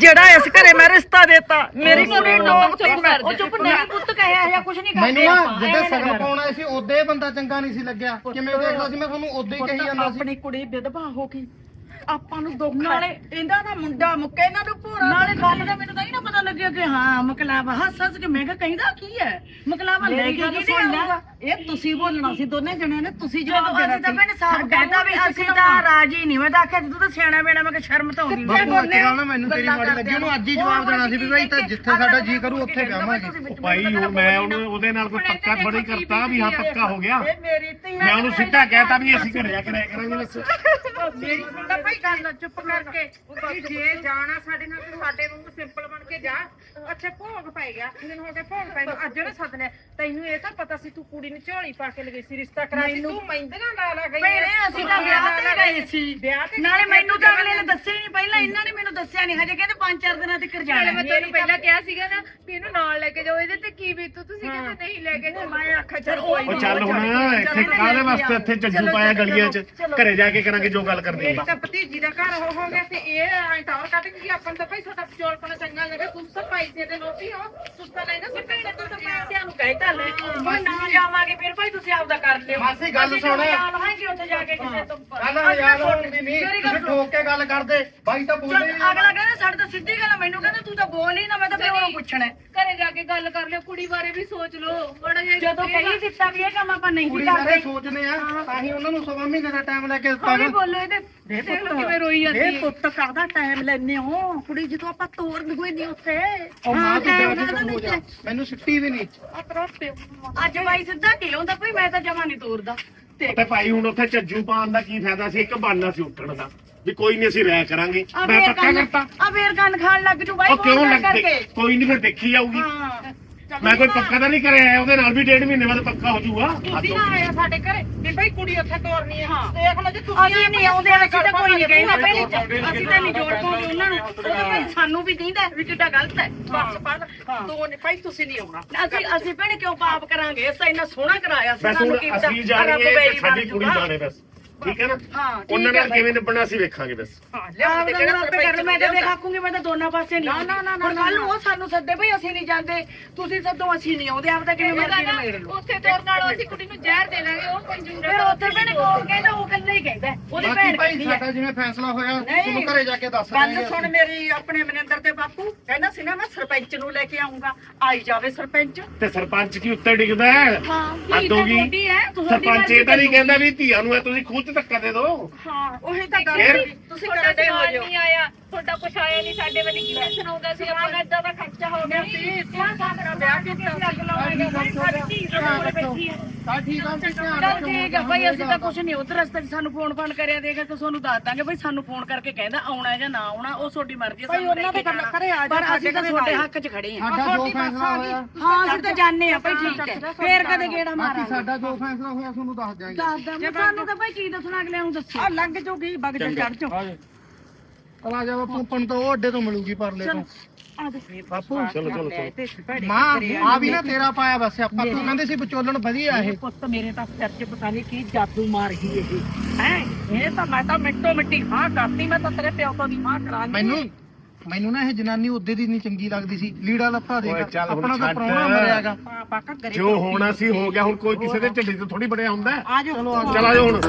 ਜਿਹੜਾ ਇਸ ਘਰੇ ਮੈਂ ਰਿਸ਼ਤਾ ਦਿੱਤਾ ਮੇਰੀ ਕੁੜੀ ਨੂੰ ਚੁੱਪ ਕਰ ਉਹ ਚੁੱਪ ਨਹੀਂ ਪੁੱਤ ਕਹਿਆ ਜਾਂ ਕੁਝ ਨਹੀਂ ਮੈਨੂੰ ਕਰਦੇ ਨਾ। ਜਿੱਦੇ ਸਗਨ ਪਾਉਣਾ ਸੀ ਉਦੋਂ ਇਹ ਬੰਦਾ ਚੰਗਾ ਨਹੀਂ ਸੀ ਲੱਗਿਆ। ਕਿਵੇਂ ਦੇਖਦਾ ਸੀ ਮੈਂ ਤੁਹਾਨੂੰ ਉਦੋਂ ਹੀ ਕਹੀ ਜਾਂਦਾ ਸੀ। ਆਪਣੀ ਕੁੜੀ ਵਿਧਵਾ ਹੋ ਗਈ। ਆਪਾਂ ਨੂੰ ਦੁੱਖ ਨਾਲੇ ਇਹਦਾ ਨਾ ਮੁੰਡਾ ਮੁੱਕੇ ਇਹਨਾਂ ਨੂੰ ਭੋਰਾ ਨਾਲੇ ਗੱਲ ਦਾ ਮੈਨੂੰ ਤਾਂ ਹੀ ਨਾ ਪਤਾ ਲੱਗਿਆ ਕਿ ਹਾਂ ਮਕਲਾਵਾ ਹੱਸ ਹੱਸ ਕੇ ਮੈਂ ਕਿਹਾ ਕਹਿੰਦਾ ਕੀ ਹੈ? ਮਕਲਾਵਾ ਲੈ ਕੇ ਕੀ ਆਊਗਾ? ਇਹ ਤੁਸੀਂ ਬੋਲਣਾ ਸੀ ਦੋਨੇ ਜਣਿਆਂ ਨੇ ਤੁਸੀਂ ਜਵਾਬ ਦੇਣਾ ਅਸੀਂ ਤਾਂ ਸੀ। ਮੈंने ਸਾਫ਼ ਕਹਿਤਾ ਵੀ ਅਸੀਂ ਤਾਂ ਰਾਜੀ ਨਹੀਂ। ਮੈਂ ਤਾਂ ਆਖਿਆ ਤੂੰ ਤਾਂ ਸਿਆਣਾ ਬੇਣਾ ਮੈਂ ਕਿ ਸ਼ਰਮ ਤਾਂ ਆਉਂਦੀ ਨਹੀਂ। ਬਾਪੂ ਅੱਜ ਕੱਲ੍ਹ ਨਾ ਮੈਨੂੰ ਤੇਰੀ ਮਾੜੀ ਲੱਗੀ ਉਹਨੂੰ ਅੱਜ ਹੀ ਜਵਾਬ ਦੇਣਾ ਸੀ ਵੀ ਭਾਈ ਤਾਂ ਜਿੱਥੇ ਸਾਡਾ ਜੀ ਕਰੂ ਉੱਥੇ ਵਿਆਹਾਂਗੇ ਉਹ ਭਾਈ ਹੁਣ ਮੈਂ ਉਹਨੂੰ ਉਹਦੇ ਨਾਲ ਕੋਈ ਪੱਕਾ ਥੋੜੀ ਕਰਤਾ ਵੀ ਹਾਂ ਪੱਕਾ ਹੋ ਗਿਆ। ਮੈਂ ਉਹਨੂੰ ਸਿੱਧਾ ਕਹਿਤਾ ਵੀ ਅਸੀਂ ਘਰੇ ਜਾ ਕੇ ਰਹਿ ਕਰਾਂਗੇ ਬਸ। ਮੇਰੀ ਸੁਣਦਾ ਭਾਈ ਗੱਲ ਚੁੱਪ ਕਰਕੇ ਵੀ ਜੇ ਜਾਣਾ ਸਾਡੇ ਨਾਲ ਤੂੰ ਸਾਡੇ ਵਾਂਗੂ ਸਿੰਪਲ ਬਣ ਕੇ ਜਾ। ਅੱਛਾ ਭੋਗ ਪੈ ਗਿਆ ਦਿਨ ਹੋ ਗਏ ਭੋਗ ਪੈ ਨੂੰ। ਅੱਜ ਉਹਨੇ ਸੱਦ ਲਿਆ ਤੈਨੂੰ ਇਹ ਤਾਂ ਪਤਾ ਸੀ ਤੂੰ ਕੁੜੀ ਨੂੰ ਝੋਲੀ ਪਾ ਕੇ ਲਗਈ ਸੀ ਰਿਸ਼ਤਾ ਕਰਾ ਸੀ। ਤੂੰ ਮਹਿੰਦੀਆਂ ਲਾ ਲਾ ਗਈ ਭੈਣੇ ਅਸੀਂ ਤਾਂ ਵਿਆਹ ਤੇ ਗਏ ਸੀ। ਵਿਆਹ ਤੇ ਨਾਲੇ ਮੈਨੂੰ ਤਾਂ ਅਗਲੇ ਨੇ ਦੱਸਿਆ ਹੀ ਨਹੀਂ ਪਹਿਲਾਂ ਇਹਨਾਂ ਨੇ ਮੈਨੂੰ ਦੱਸਿਆ ਨਹੀਂ। ਹਜੇ ਕਹਿੰਦੇ ਪੰਜ ਚਾਰ ਦਿਨਾਂ ਤੱਕ ਜਾਣਾ ਮੈਂ ਤੁਹਾਨੂੰ ਪਹਿਲਾਂ ਕਿਹਾ ਸੀਗਾ ਨਾ ਵੀ ਇਹਨੂੰ ਨਾਲ ਲੈ ਕੇ ਜਾਓ। ਇਹਦੇ ਤੇ ਕੀ ਬੀਤੂ? ਤੁਸੀਂ ਕਹਿੰਦੇ ਨਹੀਂ ਲੈ ਕੇ ਜਾਓ ਮੈਂ ਆਖਿਆ ਚੱਲ ਕੋਈ ਉਹ ਚੱਲ ਹੁਣ ਇੱਥੇ ਕਾਹਦੇ ਵਾਸਤੇ ਇੱਥੇ ਝੱਜੂ ਪਾਇਆ ਗਲੀਆਂ 'ਚ? ਘਰੇ ਜਾ ਕੇ ਕਰਾਂਗੇ ਜੋ ਗੱਲ ਕਰਨੀ ਮੇਰੀ ਹੈ। ਤਾਂ ਭਤੀਜੀ ਦਾ ਘਰ ਹੋ ਹੋ ਗਿਆ ਤੇ ਇਹ ਐਂ ਟੌਰ ਕੱਢ ਗਈ ਆਪਾਂ ਨੂੰ ਤਾਂ ਭਾਈ ਸਾਡਾ ਚੋਲਪਣਾ ਚੰਗਾ ਲੱਗਾ ਸੁਸਤ ਪਾਈ ਸੀ ਤੇ ਨੋਟੀ ਹੋ ਸੁਸਤ ਨਹੀਂ ਨਾ ਸੁੱਟੇ ਤੂੰ ਤਾਂ ਪੈਸਿਆਂ ਨੂੰ ਕਹਿਤਾ ਲੈ ਮੈਂ ਨਾ ਜਾਵਾਂਗੇ ਫਿਰ ਭਾਈ ਤੁਸੀਂ ਆਪਦਾ ਕਰ ਲਿਓ। ਮਾਸੀ ਗੱਲ ਸੁਣ। ਲਵਾਂਗੇ ਉੱਥੇ ਜਾ ਕੇ ਕਿਸੇ ਤੋਂ ਗੱਲ ਤਾਂ ਤੁਹਾਡੀ- ਹੁੰਦੀ ਨਹੀਂ ਤੁਸੀਂ। ਠੋਕ ਕੇ ਗੱਲ ਕਰਦੇ। ਬਾਈ ਤਾਂ ਬੋਲੇ ਚੱਲ ਅਗਲਾ ਕਹਿੰਦਾ ਸਾਡੇ ਤਾਂ ਸਿੱਧੀ ਗੱਲ ਮੈਨੂੰ ਕਹਿੰਦਾ ਤੂੰ ਤਾਂ ਬੋਲ ਹੀ ਨਾ ਮੈਂ ਤਾਂ ਪਿਓ ਨੂੰ ਪੁੱਛਣਾ। ਘਰੇ ਜਾ ਕੇ ਗੱਲ ਕਰ ਲਿਓ ਕੁੜੀ ਬਾਰੇ ਵੀ ਸੋਚ ਲਓ। ਬੜਾ ਜਿਹਾ ਜਦੋਂ ਕਹੀ ਦਿੱਤਾ ਵੀ ਇਹ ਕੰਮ ਆਪਾਂ ਨਹੀਂ ਕੁੜੀ ਕਰਦੇ। ਸੋਚਦੇ ਆ ਤਾਂ ਹੀ ਉਹਨਾਂ ਨੂੰ ਸਵਾ ਮਹੀਨੇ ਦਾ ਟਾਈਮ ਲੈ ਕੇ ਦਿੱਤਾ। ਬੋਲੋ ਇਹਦੇ। ਦੇਖ ਲਓ ਕਿਵੇਂ ਰੋਈ ਜਾਂਦੀ ਇਹ ਹੈ ਪੁੱਤ ਕਾਹਦਾ ਟਾਈਮ ਲੈਨੇ ਹੋ? ਕੁੜੀ ਜਦੋਂ ਆਪਾਂ ਤੋੜ ਦਗੋਈ ਨਹੀਂ ਉੱਥੇ। ਉਹ ਮਾਂ ਹਾਂ, ਤੂੰ time ਬੈਠ ਨਾਲ ਕੇ ਹੋ ਜਾ। ਨਹੀਂ ਮੈਨੂੰ ਸਿੱਟੀ ਵੀ ਨਹੀਂ। ਅੱਜ ਬਾਈ ਸਿੱਧਾ ਕੀ ਲਾਉਂਦਾ ਭਈ ਮੈਂ ਤਾਂ ਜਮਾ ਨਹੀਂ ਤੋਰਦਾ। ਤੇ ਤੇ ਭਾਈ ਹੁਣ ਉੱਥੇ ਝੱਜੂ ਪਾਉਣ ਦਾ ਕੀ ਫਾਇਦਾ ਸੀ? ਇੱਕ ਬਹਾਨਾ ਸੀ ਉੱਠਣ ਦਾ ਵੀ ਕੋਈ ਨਹੀਂ ਅਸੀਂ ਰਹਿ ਕਰਾਂਗੇ। ਮੈਂ ਫੇਰ ਪੱਕਾ ਕੰਨ ਕਰਤਾ। ਆ ਫੇਰ ਕੰਨ ਖਾਣ ਲੱਗ ਜੂ ਬਾਈ ਉਹ ਕਿਉਂ ਕਰਕੇ। ਕੋਈ ਨਹੀਂ ਫਿਰ ਦੇਖੀ ਜਾਊਗੀ। ਹਾਂ। ਮੈਂ ਕੋਈ ਪੱਕਾ ਤਾਂ ਨਹੀਂ ਕਰਿਆ ਉਹਦੇ ਨਾਲ ਵੀ ਡੇਢ ਮਹੀਨੇ ਬਾਅਦ ਪੱਕਾ ਹੋ ਜਾਊਗਾ। ਤੁਸੀਂ ਨਾ ਆਇਆ ਸਾਡੇ ਘਰੇ। ਵੀ ਭਾਈ ਕੁੜੀ ਉੱਥੇ ਤੋਰਨੀ ਹੈ। ਹਾਂ। ਦੇਖ ਲਓ ਜੀ ਤੁਸੀਂ ਅਸੀਂ ਨਹੀਂ ਆਉਂਦੇ ਅਸੀਂ ਤਾਂ ਕੋਈ ਨਹੀਂ ਕਹਿੰਦੇ। ਪਹਿਲੇ ਅਸੀਂ ਤਾਂ ਨਹੀਂ ਜੋੜ ਪਾਉਂਦੇ ਉਹਨਾਂ ਨੂੰ। ਉਹ ਤਾਂ ਭਾਈ ਸਾਨੂੰ ਵੀ ਕਹਿੰਦਾ ਵੀ ਕਿੱਡਾ ਗਲਤ ਹੈ। ਬਸ ਪੜ ਦੋ ਨੇ ਭਾਈ ਤੁਸੀਂ ਨਹੀਂ ਆਉਣਾ। ਅਸੀਂ ਅਸੀਂ ਭੈਣ ਕਿਉਂ ਪਾਪ ਕਰਾਂਗੇ? ਅਸੀਂ ਇੰਨਾ ਸੋਹਣਾ ਕਰਾਇਆ ਸੀ ਸਾਨੂੰ ਕੀ ਪਤਾ। ਰੱਬ ਤੇ ਬੈਰੀ ਸਾਡੀ ਬਣ ਕੁੜੀ ਜਾਊਗਾ। ਜਾਣੇ ਬਸ। ਠੀਕ ਹੈ ਨਾ? ਹਾਂ, ਠੀਕ ਉਹਨਾਂ ਹੈ ਨਾਲ ਬਾਈ। ਕਿਵੇਂ ਨਿਭਣਾ ਅਸੀਂ ਵੇਖਾਂਗੇ ਬਸ। ਹਾਂ ਲਿਆਉਂਦੇ ਕਿਹੜਾ ਆਪੇ ਸਰਪੰਚ ਕਰ ਮੈਂ ਤਾਂ ਦੇਖ ਆਖੂੰਗੀ ਮੈਂ ਤਾਂ ਦੋਨਾਂ ਪਾਸੇ ਨਹੀਂ ਨਾ, ਨਾ, ਨਾ, ਕੱਲ ਨੂੰ ਉਹ ਸਾਨੂੰ ਸੱਦੇ ਭਈ ਅਸੀਂ ਨਹੀਂ ਜਾਂਦੇ। ਤੁਸੀਂ ਸੱਦੋ ਅਸੀਂ ਨਹੀਂ ਆਉਂਦੇ। ਆਪ ਤਾਂ ਕਿਵੇਂ ਮਰਜ਼ੀ ਨਾਲ ਮੇੜ ਲਓ। ਉੱਥੇ ਤੋਰ ਨਾਲੋਂ ਅਸੀਂ ਕੁੜੀ ਨੂੰ ਜ਼ਹਿਰ ਦੇ ਲਾਂਗੇ ਉਹ ਮਨਜ਼ੂਰ ਫਿਰ ਉੱਥੇ ਭੈਣ ਕੋਲ ਹੀ ਬਾਕੀ ਭੈਣ ਭਾਈ ਕਹਿੰਦੀ ਹੈ ਸਾਡਾ ਜਿਵੇਂ ਫੈਸਲਾ ਹੋਇਆ। ਤੁਹਾਨੂੰ ਘਰੇ ਜਾ ਕੇ ਦੱਸ ਗੱਲ ਦਿਆਂਗੇ ਸੁਣ ਮੇਰੀ ਆਪਣੇ ਮਨਿੰਦਰ ਦੇ ਬਾਪੂ। ਕਹਿੰਦਾ ਸੀ ਨਾ ਮੈਂ ਸਰਪੰਚ ਨੂੰ ਲੈ ਕੇ ਆਉਂਗਾ ਆਈ ਜਾਵੇ ਸਰਪੰਚ। ਤੇ ਸਰਪੰਚ ਕੀ ਉੱਤੇ ਡਿੱਗਦਾ ਹੈ? ਹਾਂ ਧੀ ਤਾਂ ਗਈ ਤੁਹਾਡੀ ਹੈ ਤੁਹਾਡੀ ਸਰਪੰਚ ਇਹ ਤਾਂ ਨਹੀਂ ਕਹਿੰਦਾ ਵੀ ਧੀਆਂ ਨੂੰ ਹੈ ਤੁਸੀਂ 'ਚ ਧੱਕਾ ਦੇ ਦਿਓ। ਹਾਂ ਉਹੀ ਤਾਂ ਗੱਲ? ਹੈ। ਤੁਸੀਂ ਤੁਹਾਡਾ ਕਰਦੇ ਹੋ ਸਵਾਲ ਜੋ ਨਹੀਂ ਆਇਆ। ਤੁਹਾਡਾ ਕੁਛ ਆਇਆ ਨਹੀਂ ਸਾਡੇ ਵੱਲ ਕੀ ਪੈਸਾ ਆਉਂਦਾ ਸੀ ਆਪਾਂ ਨੂੰ ਇਦਾਂ ਦਾ ਖਰਚਾ ਹੋ ਗਿਆ ਸੀ। ਇਤਨਾ ਸਾਡਾ ਵਿਆਹ ਕੀਤਾ ਸੀ ਤਾਂ ਠੀਕ ਆ। ਚੱਲ ਠੀਕ ਆ ਭਾਈ ਅਸੀਂ ਤਾਂ ਕੁਝ ਨਹੀਂ ਉਧਰ ਰਸਤੇ 'ਚ ਸਾਨੂੰ ਫੋਨ ਫਾਨ ਕਰਿਆ ਦੇਗਾ ਤਾਂ ਤੁਹਾਨੂੰ ਦੱਸ ਦਾਂਗੇ ਭਾਈ ਸਾਨੂੰ ਫੋਨ ਕਰਕੇ ਕਹਿੰਦਾ ਆਉਣਾ ਜਾਂ ਨਾ ਆਉਣਾ ਉਹ ਤੁਹਾਡੀ ਮਰਜ਼ੀ ਹੈ ਭਾਈ ਸਾਨੂੰ ਉਹਨਾਂ ਦੇ ਲੈ ਕੇ ਕੰਮ ਘਰੇ ਆ ਜਾ, ਪਰ ਅਸੀਂ ਤਾਂ ਤੁਹਾਡੇ ਹੱਕ 'ਚ ਖੜੇ ਹਾਂ ਸਾਡਾ ਜੋ ਫੈਸਲਾ ਹੋਇਆ ਹਾਂ ਅਸੀਂ ਤਾਂ ਜਾਣਦੇ ਆ ਭਾਈ ਠੀਕ ਹੈ। ਫੇਰ ਕਦੇ ਗੇੜਾ ਬਾਕੀ ਮਾਰਾਂਗੇ। ਸਾਡਾ ਜੋ ਫੈਸਲਾ ਹੋਇਆ ਤੁਹਾਨੂੰ ਦੱਸ ਦਿਆਂਗੇ। ਦੱਸ ਦਾਂ ਸਾਨੂੰ ਤਾਂ ਭਾਈ ਕੀ ਦੱਸਣਾ ਅਗਲਿਆਂ ਨੂੰ ਦੱਸੋ। ਆ ਲੰਘ ਜੂਗੀ ਬਗ ਜਾ ਚੜ ਜਾ ਚਲਾ ਜਾ ਬਾਪੂ ਨੂੰ ਤਾਂ ਉਹ ਅੱਡੇ ਤੋਂ ਮਿਲੂਗੀ ਪਰਲੇ ਤੋਂ। ਬਾਪੂ ਚਲੋ ਚਲੋ ਚਲੋ। ਮਾਂ ਆ ਵੀ ਨਾ ਤੇਰਾ ਪਾਇਆ ਬਸ ਆਪਾਂ ਤੂੰ ਕਹਿੰਦੇ ਸੀ ਵਿਚੋਲਣ ਵਧੀਆ ਇਹ। ਪੁੱਤ ਮੇਰੇ ਤਾਂ ਸਿਰ 'ਚ ਪਤਾ ਨਹੀਂ ਕੀ ਜਾਦੂ ਮਾਰ ਗਈ ਇਹ। ਹੈ ਇਹ ਤਾਂ ਮੈਂ ਤਾਂ ਮਿੱਟੋ ਮਿੱਟੀ ਹਾਂ ਕਰਤੀ ਮੈਂ ਤਾਂ ਤੇਰੇ ਪਿਓ ਤੋਂ ਦੀ ਮਾਂ ਕਰਾਂਗੀ ਮੈਨੂੰ? ਮੈਨੂੰ ਨਾ ਇਹ ਜਨਾਨੀ ਉਹਦੇ ਦੀ ਨਹੀਂ ਚੰਗੀ ਲੱਗਦੀ ਸੀ। ਲੀੜਾ ਲੱਥਾ ਦੇ ਆਪਣਾ ਤਾਂ ਛੱਡ। ਮਰਿਆਗਾ। ਜੋ ਹੋਣਾ ਸੀ ਹੋ ਗਿਆ। ਹੁਣ ਕੋਈ ਕਿਸੇ ਦੇ ਢਿੱਡ 'ਚ ਥੋੜੀ ਬੜਿਆ ਹੁੰਦਾ। ਹੈ। ਆਜੋ। ਹੁਣ।